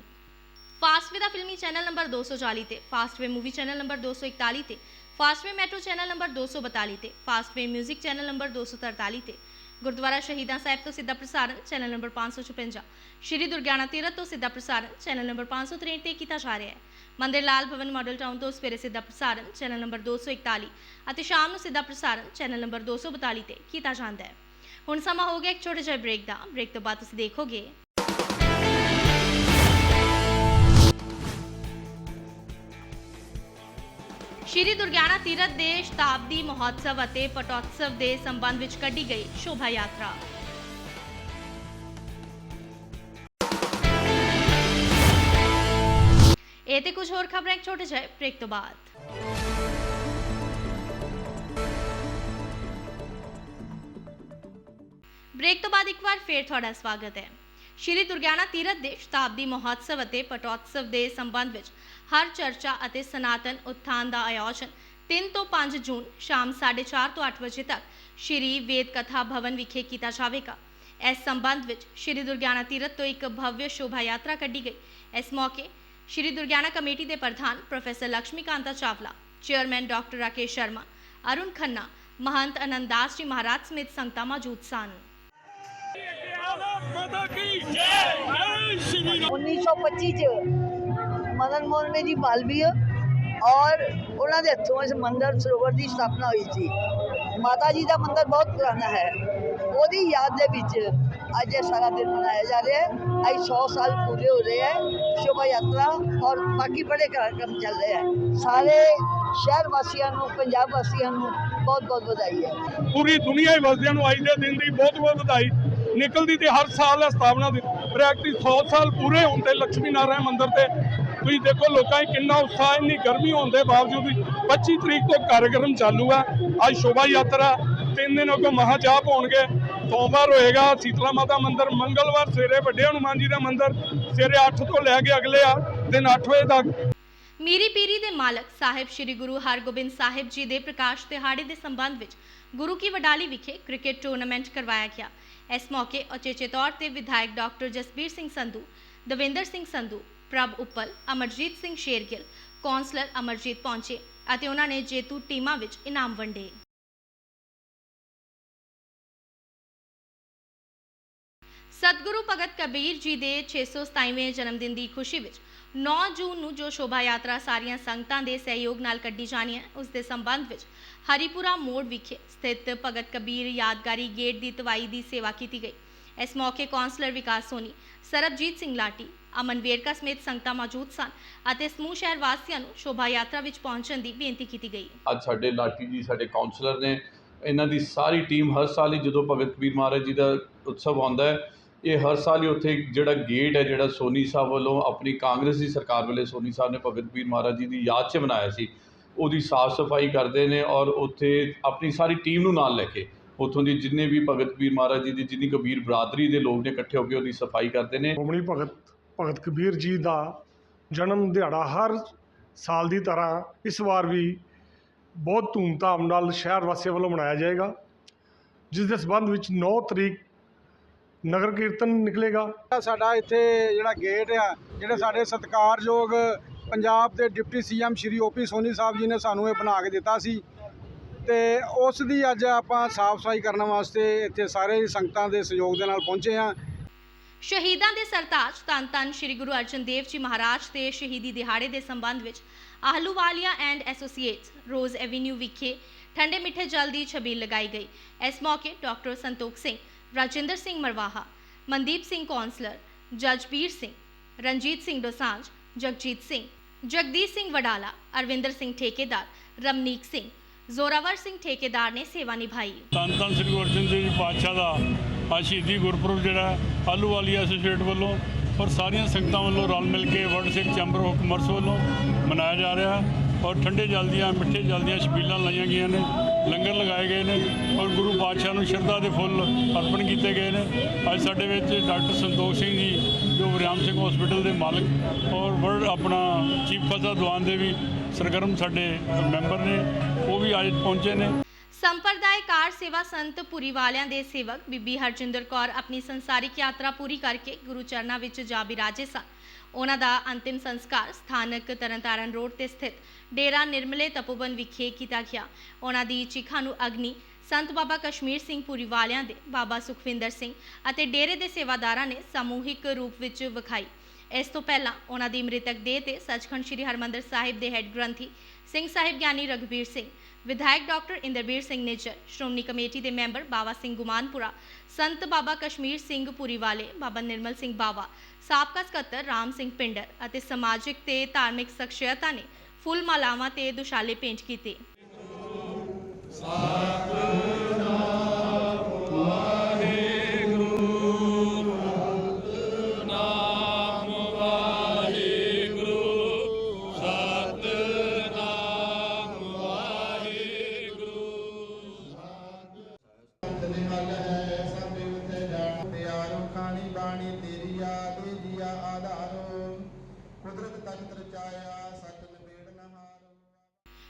ਫਾਸਟਵੇ ਦਾ ਫਿਲਮੀ ਚੈਨਲ ਨੰਬਰ 240 ਤੇ ਫਾਸਟਵੇ ਮੂਵੀ ਚੈਨਲ ਨੰਬਰ 241 ਤੇ ਫਾਸਟਵੇ ਮੈਟਰੋ ਚੈਨਲ ਨੰਬਰ 242 ਤੇ ਫਾਸਟਵੇ 뮤직 ਚੈਨਲ ਨੰਬਰ 243 ਤੇ, ਗੁਰਦੁਆਰਾ ਸ਼ਹੀਦਾਂ ਸਾਹਿਬ ਤੋਂ ਸਿੱਧਾ ਪ੍ਰਸਾਰਣ ਚੈਨਲ ਨੰਬਰ 556 ਸ਼੍ਰੀ ਦੁਰਗਿਆਨਾ ਤੀਰਥ ਤੋਂ ਸਿੱਧਾ ਪ੍ਰਸਾਰਣ ਚੈਨਲ ਨੰਬਰ 563 ਤੇ ਕੀਤਾ ਜਾ ਰਿਹਾ ਹੈ। ਮੰਦਿਰ ਲਾਲ ਭਵਨ ਮਾਡਲ ਟਾਊਨ ਤੋਂ ਸਵੇਰੇ ਸਿੱਧਾ ਪ੍ਰਸਾਰਣ, ਚੈਨਲ ਨੰਬਰ 241 ਅਤੇ ਸ਼ਾਮ ਨੂੰ ਸਿੱਧਾ ਪ੍ਰਸਾਰਣ, ਚੈਨਲ ਨੰਬਰ 242 ਤੇ ਕੀਤਾ ਜਾਂਦਾ ਹੈ। ਹੁਣ ਸਮਾਂ ਹੋ ਗਿਆ ਇੱਕ ਛੋਟੇ ਜਿਹੇ ਬ੍ਰੇਕ ਦਾ। ਬ੍ਰੇਕ ਤੋਂ ਬਾਅਦ ਤੁਸੀਂ ਦੇਖੋਗੇ। ਸ਼੍ਰੀ ਦੁਰਗਿਆਨਾ ਤੀਰਥ ਦੇ ਸ਼ਤਾਬਦੀ ਮਹੋਤਸਵ ਅਤੇ ਪਟੋਤਸਵ ਦੇ ਸੰਬੰਧ ਵਿੱਚ ਕੱਢੀ ਗਈ ਸ਼ੋਭਾ ਯਾਤਰਾ। ਇਹ ਤੇ ਕੁਝ ਹੋਰ ਖਬਰਾਂ ਇੱਕ ਛੋਟੇ ਜਿਹੇ ਬ੍ਰੇਕ ਤੋਂ ਬਾਅਦ ਬ੍ਰੇਕ ਤੋਂ ਬਾਅਦ ਇੱਕ ਵਾਰ ਫੇਰ ਤੁਹਾਡਾ ਸਵਾਗਤ ਹੈ ਸ਼੍ਰੀ ਦੁਰਗਿਆਨਾ ਤੀਰਥ ਦੇ ਸ਼ਤਾਬਦੀ ਮਹੋਤਸਵ ਅਤੇ ਪਟੋਤਸਵ ਦੇ ਸੰਬੰਧ ਵਿੱਚ ਹਰ ਚਰਚਾ ਅਤੇ ਸਨਾਤਨ ਉਤਥਾਨ ਦਾ ਆਯੋਜਨ 3 ਤੋਂ 5 ਜੂਨ ਸ਼ਾਮ 4:30 ਤੋਂ 8 ਵਜੇ ਤੱਕ ਸ਼੍ਰੀ ਵੇਦ ਕਥਾ ਭਵਨ ਵਿਖੇ ਕੀਤਾ ਜਾਵੇਗਾ ਇਸ ਸੰਬੰਧ ਵਿੱਚ ਸ਼੍ਰੀ ਦੁਰਗਿਆਨਾ ਤੀਰਥ ਤੋਂ ਇੱਕ ਭਵਯ ਸ਼ੋਭਾ ਯਾਤਰਾ ਕੱਢੀ ਗਈ ਇਸ ਮੌਕੇ ਸ਼੍ਰੀ ਦੁਰਗਿਆਨਾ ਕਮੇਟੀ ਦੇ ਪ੍ਰਧਾਨ professor Laxmikanta Chawla, chairman doctor Rakesh Sharma, Arun Khanna, Mahant Anandas ji ਮਹਾਰਾਜ ਸਮੇਤ ਸੰਗਤਾਂ ਮੌਜੂਦ ਸਨ। 1925 ਚ ਮਦਨ ਮੋਹਨ ਮੇਰੀ ਮਾਲਵੀਆ ਔਰ ਉਹਨਾਂ ਦੇ ਹੱਥੋਂ ਇਸ ਮੰਦਰ ਸਰੋਵਰ ਦੀ ਸਥਾਪਨਾ ਹੋਈ ਸੀ। ਮਾਤਾ ਜੀ ਦਾ ਮੰਦਿਰ ਬਹੁਤ ਪੁਰਾਣਾ ਹੈ। ਉਹਦੀ ਯਾਦ ਦੇ ਵਿੱਚ ਅੱਜ ਇਹ ਸਾਰਾ ਦਿਨ ਮਨਾਇਆ ਜਾ ਰਿਹਾ ਹੈ। ਅੱਜ 100 ਸਾਲ ਪੂਰੇ ਹੋ ਰਹੇ ਹੈ। ਸ਼ੋਭਾ ਯਾਤਰਾ ਔਰ ਬਾਕੀ ਬੜੇ ਕਾਰਜਕ੍ਰਮ ਚੱਲ ਰਹੇ ਹੈ। ਸਾਰੇ ਸ਼ਹਿਰ ਵਾਸੀਆਂ ਨੂੰ, ਪੰਜਾਬ ਵਾਸੀਆਂ ਨੂੰ ਬਹੁਤ ਬਹੁਤ ਵਧਾਈ ਹੈ। ਪੂਰੀ ਦੁਨੀਆ ਹੀ ਵਸਦਿਆਂ ਨੂੰ ਅੱਜ ਦੇ ਦਿਨ ਦੀ ਬਹੁਤ ਬਹੁਤ ਵਧਾਈ ਨਿਕਲਦੀ ਤੇ ਹਰ ਸਾਲ ਸਥਾਪਨਾ ਦੀ ਪ੍ਰੈਕਟਿਸ 100 ਸਾਲ ਪੂਰੇ ਹੋਣ ਤੇ ਲక్ష్ਮੀ ਨਾਰਾਇਣ ਮੰਦਿਰ ਤੇ ਤੁਸੀਂ ਦੇਖੋ ਲੋਕਾਂ 'ਚ ਕਿੰਨਾ ਉਤਸ਼ਾਹ ਇੰਨੀ ਗਰਮੀ ਹੋਣ ਦੇ ਬਾਵਜੂਦ ਵੀ 25 ਤਰੀਕ ਤੋਂ ਕਾਰਜਕ੍ਰਮ ਚਾਲੂ ਹੈ। ਅੱਜ ਸ਼ੋਭਾ ਯਾਤਰਾ, ਤਿੰਨ ਦਿਨ ਅੱਗੋਂ ਮਹਾਜਾਪ ਹੋਣਗੇ। ਸੋਮਵਾਰ ਹੋਏਗਾ ਸੀਤਲਾ ਮਾਤਾ ਮੰਦਿਰ, ਮੰਗਲਵਾਰ ਸਵੇਰੇ ਵੱਡੇ ਹਨੂਮਾਨ ਜੀ ਦਾ ਮੰਦਿਰ, ਸਵੇਰੇ 8 ਤੋਂ ਲੈ ਕੇ ਅਗਲੇ ਆ, ਦਿਨ 8 ਵਜੇ ਤੱਕ। ਮੀਰੀ ਪੀਰੀ ਦੇ ਮਾਲਕ ਸਾਹਿਬ ਸ੍ਰੀ ਗੁਰੂ ਹਰਗੋਬਿੰਦ ਸਾਹਿਬ ਜੀ ਦੇ ਪ੍ਰਕਾਸ਼ ਦਿਹਾੜੇ ਦੇ ਸੰਬੰਧ ਵਿੱਚ ਗੁਰੂ ਕੀ ਵਡਾਲੀ ਵਿਖੇ ਕ੍ਰਿਕਟ ਟੂਰਨਾਮੈਂਟ ਕਰਵਾਇਆ ਗਿਆ। ਇਸ ਮੌਕੇ ਉਚੇਚੇ ਤੌਰ ਤੇ ਵਿਧਾਇਕ ਡਾਕਟਰ ਜਸਬੀਰ ਸਿੰਘ ਸੰਧੂ, ਦਵਿੰਦਰ ਸਿੰਘ ਸੰਧੂ ਪ੍ਰਭ ਉੱਪਲ ਅਮਰਜੀਤ ਸਿੰਘ ਸ਼ੇਰਗਿੱਲ, ਕੌਂਸਲਰ ਅਮਰਜੀਤ ਪਹੁੰਚੇ ਅਤੇ ਉਹਨਾਂ ਨੇ ਜੇਤੂ ਟੀਮਾਂ ਵਿੱਚ ਇਨਾਮ ਵੰਡੇ। ਸਤਿਗੁਰੂ ਭਗਤ ਕਬੀਰ ਜੀ ਦੇ 627ਵੇਂ ਜਨਮ ਦਿਨ ਦੀ ਖੁਸ਼ੀ ਵਿੱਚ 9 ਜੂਨ ਨੂੰ ਜੋ ਸ਼ੋਭਾ ਯਾਤਰਾ ਸਾਰੀਆਂ ਸੰਗਤਾਂ ਦੇ ਸਹਿਯੋਗ ਨਾਲ ਕੱਢੀ ਜਾਣੀ ਹੈ, ਉਸ ਦੇ ਸੰਬੰਧ ਵਿੱਚ ਹਰੀਪੁਰਾ ਮੋੜ ਵਿਖੇ ਸਥਿਤ ਭਗਤ ਕਬੀਰ ਯਾਦਗਾਰੀ ਗੇਟ ਦੀ ਤਵਾਈ ਦੀ ਸੇਵਾ ਕੀਤੀ ਗਈ। ਇਸ ਮੌਕੇ ਕੌਂਸਲਰ ਵਿਕਾਸ ਸੋਨੀ, ਸਰਬਜੀਤ ਸਿੰਘ ਲਾਟੀ ਅਮਨ ਵੇਰਕਾ ਸਮੇਤ ਸੰਗਤਾਂ ਮੌਜੂਦ ਸਨ ਅਤੇ ਸਮੂਹ ਸ਼ਹਿਰ ਵਾਸੀਆਂ ਨੂੰ ਸ਼ੋਭਾ ਯਾਤਰਾ ਵਿੱਚ ਪਹੁੰਚਣ ਦੀ ਬੇਨਤੀ ਕੀਤੀ ਗਈ। ਅੱਜ ਸਾਡੇ ਲਾਟੀ ਜੀ ਸਾਡੇ ਕਾਉਂਸਲਰ ਨੇ ਇਹਨਾਂ ਦੀ ਸਾਰੀ ਟੀਮ ਹਰ ਸਾਲ ਹੀ ਜਦੋਂ ਭਗਤ ਕਬੀਰ ਮਹਾਰਾਜ ਜੀ ਦਾ ਉਤਸਵ ਆਉਂਦਾ ਹੈ ਇਹ ਹਰ ਸਾਲ ਹੀ ਉੱਥੇ ਜਿਹੜਾ ਗੇਟ ਹੈ ਜਿਹੜਾ ਸੋਨੀ ਸਾਹਿਬ ਵੱਲੋਂ ਆਪਣੀ ਕਾਂਗਰਸ ਦੀ ਸਰਕਾਰ ਵੇਲੇ ਸੋਨੀ ਸਾਹਿਬ ਨੇ ਭਗਤ ਕਬੀਰ ਮਹਾਰਾਜ ਜੀ ਦੀ ਯਾਦ 'ਚ ਬਣਾਇਆ ਸੀ ਉਹਦੀ ਸਾਫ਼ ਸਫ਼ਾਈ ਕਰਦੇ ਨੇ ਔਰ ਉੱਥੇ ਆਪਣੀ ਸਾਰੀ ਟੀਮ ਨੂੰ ਨਾਲ ਲੈ ਕੇ ਉੱਥੋਂ ਦੀ ਜਿੰਨੇ ਵੀ ਭਗਤ ਕਬੀਰ ਮਹਾਰਾਜ ਜੀ ਦੀ ਜਿੰਨੀ ਕਬੀਰ ਬਰਾਦਰੀ ਦੇ ਲੋਕ ਨੇ ਇਕੱਠੇ ਹੋ ਕੇ ਉਹਦੀ ਸਫ਼ਾਈ ਕਰਦੇ ਨੇ। ਸ਼੍ਰੋਮਣੀ ਭਗਤ ਭਗਤ ਕਬੀਰ ਜੀ ਦਾ ਜਨਮ ਦਿਹਾੜਾ ਹਰ ਸਾਲ ਦੀ ਤਰ੍ਹਾਂ ਇਸ ਵਾਰ ਵੀ ਬਹੁਤ ਧੂਮਧਾਮ ਨਾਲ ਸ਼ਹਿਰ ਵਾਸੀਆਂ ਵੱਲੋਂ ਮਨਾਇਆ ਜਾਏਗਾ, ਜਿਸ ਦੇ ਸਬੰਧ ਵਿੱਚ 9 ਤਰੀਕ ਨਗਰ ਕੀਰਤਨ ਨਿਕਲੇਗਾ। ਸਾਡਾ ਇੱਥੇ ਜਿਹੜਾ ਗੇਟ ਆ, ਜਿਹੜੇ ਸਾਡੇ ਸਤਿਕਾਰਯੋਗ ਪੰਜਾਬ ਦੇ deputy CM Shri OP Soni Sahib ji ਨੇ ਸਾਨੂੰ ਇਹ ਬਣਾ ਕੇ ਦਿੱਤਾ ਸੀ ਤੇ ਉਸ ਦੀ ਅੱਜ ਆਪਾਂ ਸਾਫ਼ ਸਫ਼ਾਈ ਕਰਨ ਵਾਸਤੇ ਇੱਥੇ ਸਾਰੇ ਸੰਗਤਾਂ ਦੇ ਸਹਿਯੋਗ ਦੇ ਨਾਲ ਪਹੁੰਚੇ ਹਾਂ। ਸ਼ਹੀਦਾਂ ਦੇ ਸਰਤਾਜ ਧੰਨ ਧੰਨ ਸ੍ਰੀ ਗੁਰੂ ਅਰਜਨ ਦੇਵ ਜੀ ਮਹਾਰਾਜ ਦੇ ਸ਼ਹੀਦੀ ਦਿਹਾੜੇ ਦੇ ਸੰਬੰਧ ਵਿੱਚ Ahluwalia and associates, rose avenue ਵਿਖੇ ਠੰਡੇ ਮਿੱਠੇ ਜਲ ਦੀ ਛਬੀਲ ਲਗਾਈ ਗਈ। ਇਸ ਮੌਕੇ ਡਾਕਟਰ ਸੰਤੋਖ ਸਿੰਘ, ਰਾਜਿੰਦਰ ਸਿੰਘ ਮਰਵਾਹਾ, ਮਨਦੀਪ ਸਿੰਘ ਕੌਂਸਲਰ ਜਜਬੀਰ ਸਿੰਘ, ਰਣਜੀਤ ਸਿੰਘ ਦੋਸਾਂਝ ਜਗਜੀਤ ਸਿੰਘ, ਜਗਦੀਸ਼ ਸਿੰਘ ਵਡਾਲਾ, ਅਰਵਿੰਦਰ ਸਿੰਘ ਠੇਕੇਦਾਰ, ਰਮਨੀਕ ਸਿੰਘ, ਜ਼ੋਰਾਵਰ ਸਿੰਘ ਠੇਕੇਦਾਰ ਨੇ ਸੇਵਾ ਨਿਭਾਈ। ਧੰਨ ਧੰਨ ਸ੍ਰੀ ਗੁਰੂ ਅਰਜਨ ਦੇਵ ਜੀ ਪਾਤਸ਼ਾਹ ਦਾ ਅੱਜ ਸ਼ਹੀਦੀ ਗੁਰਪੁਰਬ ਜਿਹੜਾ ਆਲੂ ਵਾਲੀ ਐਸੋਸੀਏਟ ਵੱਲੋਂ ਔਰ ਸਾਰੀਆਂ ਸੰਗਤਾਂ ਵੱਲੋਂ ਰਲ ਮਿਲ ਕੇ world Sikh chamber of commerce ਵੱਲੋਂ ਮਨਾਇਆ ਜਾ ਰਿਹਾ ਔਰ ਠੰਡੇ ਜਲ ਦੀਆਂ, ਮਿੱਠੇ ਜਲ ਦੀਆਂ ਛਬੀਲਾਂ ਲਾਈਆਂ ਗਈਆਂ ਨੇ, ਲੰਗਰ ਲਗਾਏ ਗਏ ਨੇ ਔਰ ਗੁਰੂ ਪਾਤਸ਼ਾਹ ਨੂੰ ਸ਼ਰਧਾ ਦੇ ਫੁੱਲ ਅਰਪਣ ਕੀਤੇ ਗਏ ਨੇ। ਅੱਜ ਸਾਡੇ ਵਿੱਚ ਡਾਕਟਰ ਸੰਤੋਖ ਸਿੰਘ ਜੀ, ਜੋ ਵਰਿਆਮ ਸਿੰਘ ਹਸਪੀਟਲ ਦੇ ਮਾਲਕ ਔਰ ਵਰਲਡ ਆਪਣਾ ਚੀਫ ਫਸਾ ਦੀਵਾਨ ਦੇ ਵੀ ਸਰਗਰਮ ਸਾਡੇ ਮੈਂਬਰ ਨੇ, ਉਹ ਵੀ ਅੱਜ ਪਹੁੰਚੇ ਨੇ। ਸੰਪਰਦਾਇ ਕਾਰ ਸੇਵਾ ਸੰਤ ਪੁਰੀ ਵਾਲਿਆਂ ਦੇ ਸੇਵਕ ਬੀਬੀ ਹਰਜਿੰਦਰ ਕੌਰ ਆਪਣੀ ਸੰਸਾਰਿਕ ਯਾਤਰਾ ਪੂਰੀ ਕਰਕੇ ਗੁਰੂ ਚਰਨਾਂ ਵਿੱਚ ਜਾ ਬਿਰਾਜੇ ਸਨ। ਉਹਨਾਂ ਦਾ ਅੰਤਿਮ ਸੰਸਕਾਰ ਸਥਾਨਕ ਤਰਨਤਾਰਨ ਰੋਡ ਤੇ ਸਥਿਤ ਡੇਰਾ ਨਿਰਮਲੇ ਤਪੋਵਨ ਵਿਖੇ ਕੀਤਾ ਗਿਆ। ਉਹਨਾਂ ਦੀ ਚਿਖਾ ਨੂੰ ਅਗਨੀ ਸੰਤ ਬਾਬਾ ਕਸ਼ਮੀਰ ਸਿੰਘ ਪੁਰੀ ਵਾਲਿਆਂ ਦੇ ਬਾਬਾ ਸੁਖਵਿੰਦਰ ਸਿੰਘ ਅਤੇ ਡੇਰੇ ਦੇ ਸੇਵਾਦਾਰਾਂ ਨੇ ਸਮੂਹਿਕ ਰੂਪ ਵਿੱਚ ਵਿਖਾਈ। ਇਸ ਤੋਂ ਪਹਿਲਾਂ ਉਹਨਾਂ ਦੀ ਮ੍ਰਿਤਕ ਦੇਹ ਤੇ ਸੱਚਖੰਡ ਸ੍ਰੀ ਹਰਮੰਦਰ ਸਾਹਿਬ ਦੇ ਹੈੱਡ ਗ੍ਰੰਥੀ ਸਿੰਘ ਸਾਹਿਬ ਗਿਆਨੀ ਰਘਬੀਰ ਸਿੰਘ ਵਿਧਾਇਕ ਡਾਕਟਰ ਇੰਦਰਬੀਰ ਸਿੰਘ ਨਿੱਜਰ ਸ਼੍ਰੋਮਣੀ ਕਮੇਟੀ ਦੇ ਮੈਂਬਰ ਬਾਵਾ ਸਿੰਘ ਗੁਮਾਨਪੁਰਾ, ਸੰਤ ਬਾਬਾ ਕਸ਼ਮੀਰ ਸਿੰਘ ਪੁਰੀ ਵਾਲੇ ਬਾਬਾ ਨਿਰਮਲ ਸਿੰਘ ਬਾਵਾ, ਸਾਬਕਾ ਸਕੱਤਰ ਰਾਮ ਸਿੰਘ ਪਿੰਡਰ ਅਤੇ ਸਮਾਜਿਕ ਤੇ ਧਾਰਮਿਕ ਸ਼ਖਸੀਅਤਾਂ ਨੇ ਫੁੱਲ ਮਾਲਾਵਾਂ ਤੇ ਦੁਸ਼ਾਲੇ ਭੇਂਟ ਕੀਤੇ। ਖਾਣੀ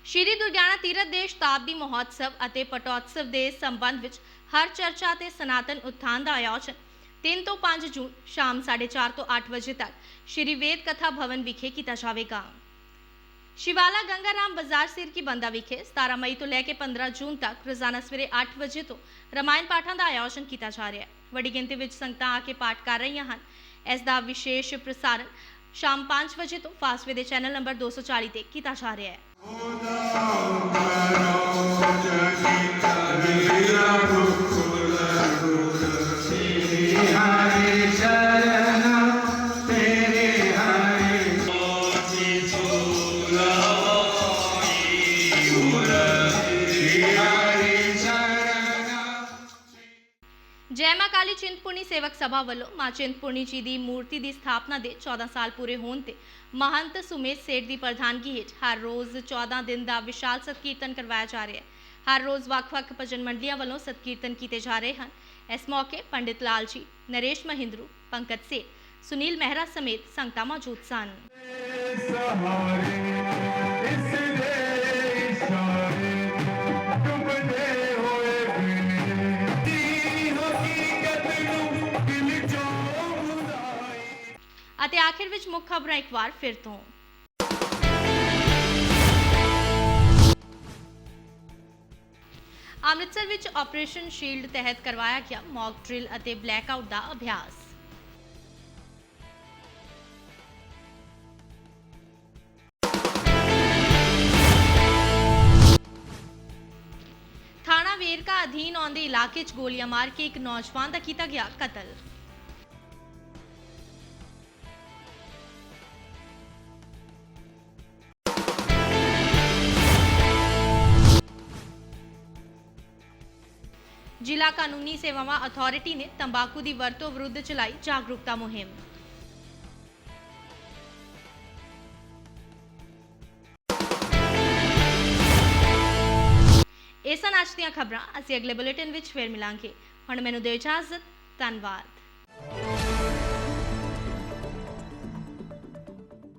ਸ਼੍ਰੀ ਦੁਰਗਿਆਨਾ ਤੀਰਥ ਦੇ ਸ਼ਤਾਬਦੀ ਮਹੋਤਸਵ ਅਤੇ ਪਟੋਤਸਵ ਦੇ ਸੰਬੰਧ ਵਿੱਚ ਹਰ ਚਰਚਾ ਤੇ ਸਨਾਤਨ ਉਤਥਾਨ ਦਾ ਆਯੋਜਨ 3 ਤੋਂ 5 ਜੂਨ ਸ਼ਾਮ 4:30 ਤੋਂ 8 ਵਜੇ ਤੱਕ ਸ਼੍ਰੀ ਵੇਦ ਕਥਾ ਭਵਨ ਵਿਖੇ ਕੀਤਾ ਜਾਵੇਗਾ। ਸ਼ਿਵਾਲਾ ਗੰਗਾ ਰਾਮ ਬਾਜ਼ਾਰ ਸਿਰ ਕੀ ਬੰਦਾ ਵਿਖੇ 17 ਮਈ ਤੋਂ ਲੈ ਕੇ 15 ਜੂਨ ਤੱਕ ਰੋਜ਼ਾਨਾ ਸਵੇਰੇ 8 ਵਜੇ ਤੋਂ ਰਮਾਇਣ ਪਾਠਾਂ ਦਾ ਆਯੋਜਨ ਕੀਤਾ ਜਾ ਰਿਹਾ ਹੈ। ਵੱਡੀ ਗਿਣਤੀ ਵਿੱਚ ਸੰਗਤਾਂ ਆ ਕੇ ਪਾਠ ਕਰ ਰਹੀਆਂ ਹਨ। ਇਸ ਦਾ ਵਿਸ਼ੇਸ਼ ਪ੍ਰਸਾਰਣ ਸ਼ਾਮ 5 ਵਜੇ ਤੋਂ ਫਾਸਵੇ ਦੇ ਚੈਨਲ ਨੰਬਰ 240 ਤੇ ਕੀਤਾ ਜਾ ਰਿਹਾ ਹੈ। ਜੈ ਕਾਲੀ ਸੇਵਕ ਸਭਾ ਵੱਲੋਂ ਮਾਂ ਚਿੰਤਪੁਰਨੀ ਜੀ ਦੀ ਮੂਰਤੀ ਦੀ ਸਥਾਪਨਾ ਦੇ 14 ਸਾਲ ਪੂਰੇ ਹੋਣ ਤੇ ਮਹੰਤ ਸੁਮੇਧ ਸੇਠ ਦੀ ਪ੍ਰਧਾਨਗੀ ਹੇਠ ਹਰ ਰੋਜ਼ 14 ਦਿਨ ਦਾ ਵਿਸ਼ਾਲ ਸਤਕੀਰਤਨ ਕਰਵਾਇਆ ਜਾ ਰਿਹਾ ਹੈ। ਹਰ ਰੋਜ਼ ਵੱਖ-ਵੱਖ ਭਜਨ ਮੰਡਲੀਆਂ ਵੱਲੋਂ ਸਤਕੀਰਤਨ ਕੀਤੇ ਜਾ ਰਹੇ ਹਨ। ਇਸ ਮੌਕੇ ਪੰਡਿਤ ਲਾਲ ਜੀ ਨਰੇਸ਼ ਮਹਿੰਦਰੂ, ਪੰਕਜ ਸੇਠ, ਸੁਨੀਲ ਮਹਿਰਾ ਸਮੇਤ ਸੰਗਤਾਂ ਮੌਜੂਦ ਸਨ। ਅਤੇ ਆਖਿਰ ਵਿੱਚ ਮੁੱਖ ਖਬਰਾਂ ਇੱਕ ਵਾਰ ਫਿਰ ਤੋਂ। ਅੰਮ੍ਰਿਤਸਰ ਵਿੱਚ ਆਪਰੇਸ਼ਨ ਸ਼ੀਲਡ ਤਹਿਤ ਕਰਵਾਇਆ ਗਿਆ ਮੌਕ ਡਰਿਲ ਅਤੇ ਬਲੈਕਆਊਟ ਦਾ ਅਭਿਆਸ। ਥਾਣਾ ਵੇਰਕਾ ਅਧੀਨ ਆਉਂਦੇ ਇਲਾਕੇ 'ਚ ਗੋਲੀਆਂ ਮਾਰ ਕੇ ਇੱਕ ਨੌਜਵਾਨ ਦਾ ਕੀਤਾ ਗਿਆ ਕਤਲ। ਜ਼ਿਲ੍ਹਾ ਕਾਨੂੰਨੀ ਸੇਵਾਵਾਂ ਅਥਾਰਟੀ ਨੇ ਤੰਬਾਕੂ ਦੀ ਵਰਤੋਂ ਵਿਰੁੱਧ ਚਲਾਈ ਜਾਗਰੂਕਤਾ ਮੁਹਿੰਮ। ਇਹ ਸਨ ਅੱਜ ਦੀਆਂ ਖਬਰਾਂ। ਅਸੀਂ ਅਗਲੇ ਬੁਲੇਟਿਨ ਵਿੱਚ ਫੇਰ ਮਿਲਾਂਗੇ। ਹੁਣ ਮੈਨੂੰ ਦਿਓ ਇਜਾਜ਼ਤ। ਧੰਨਵਾਦ।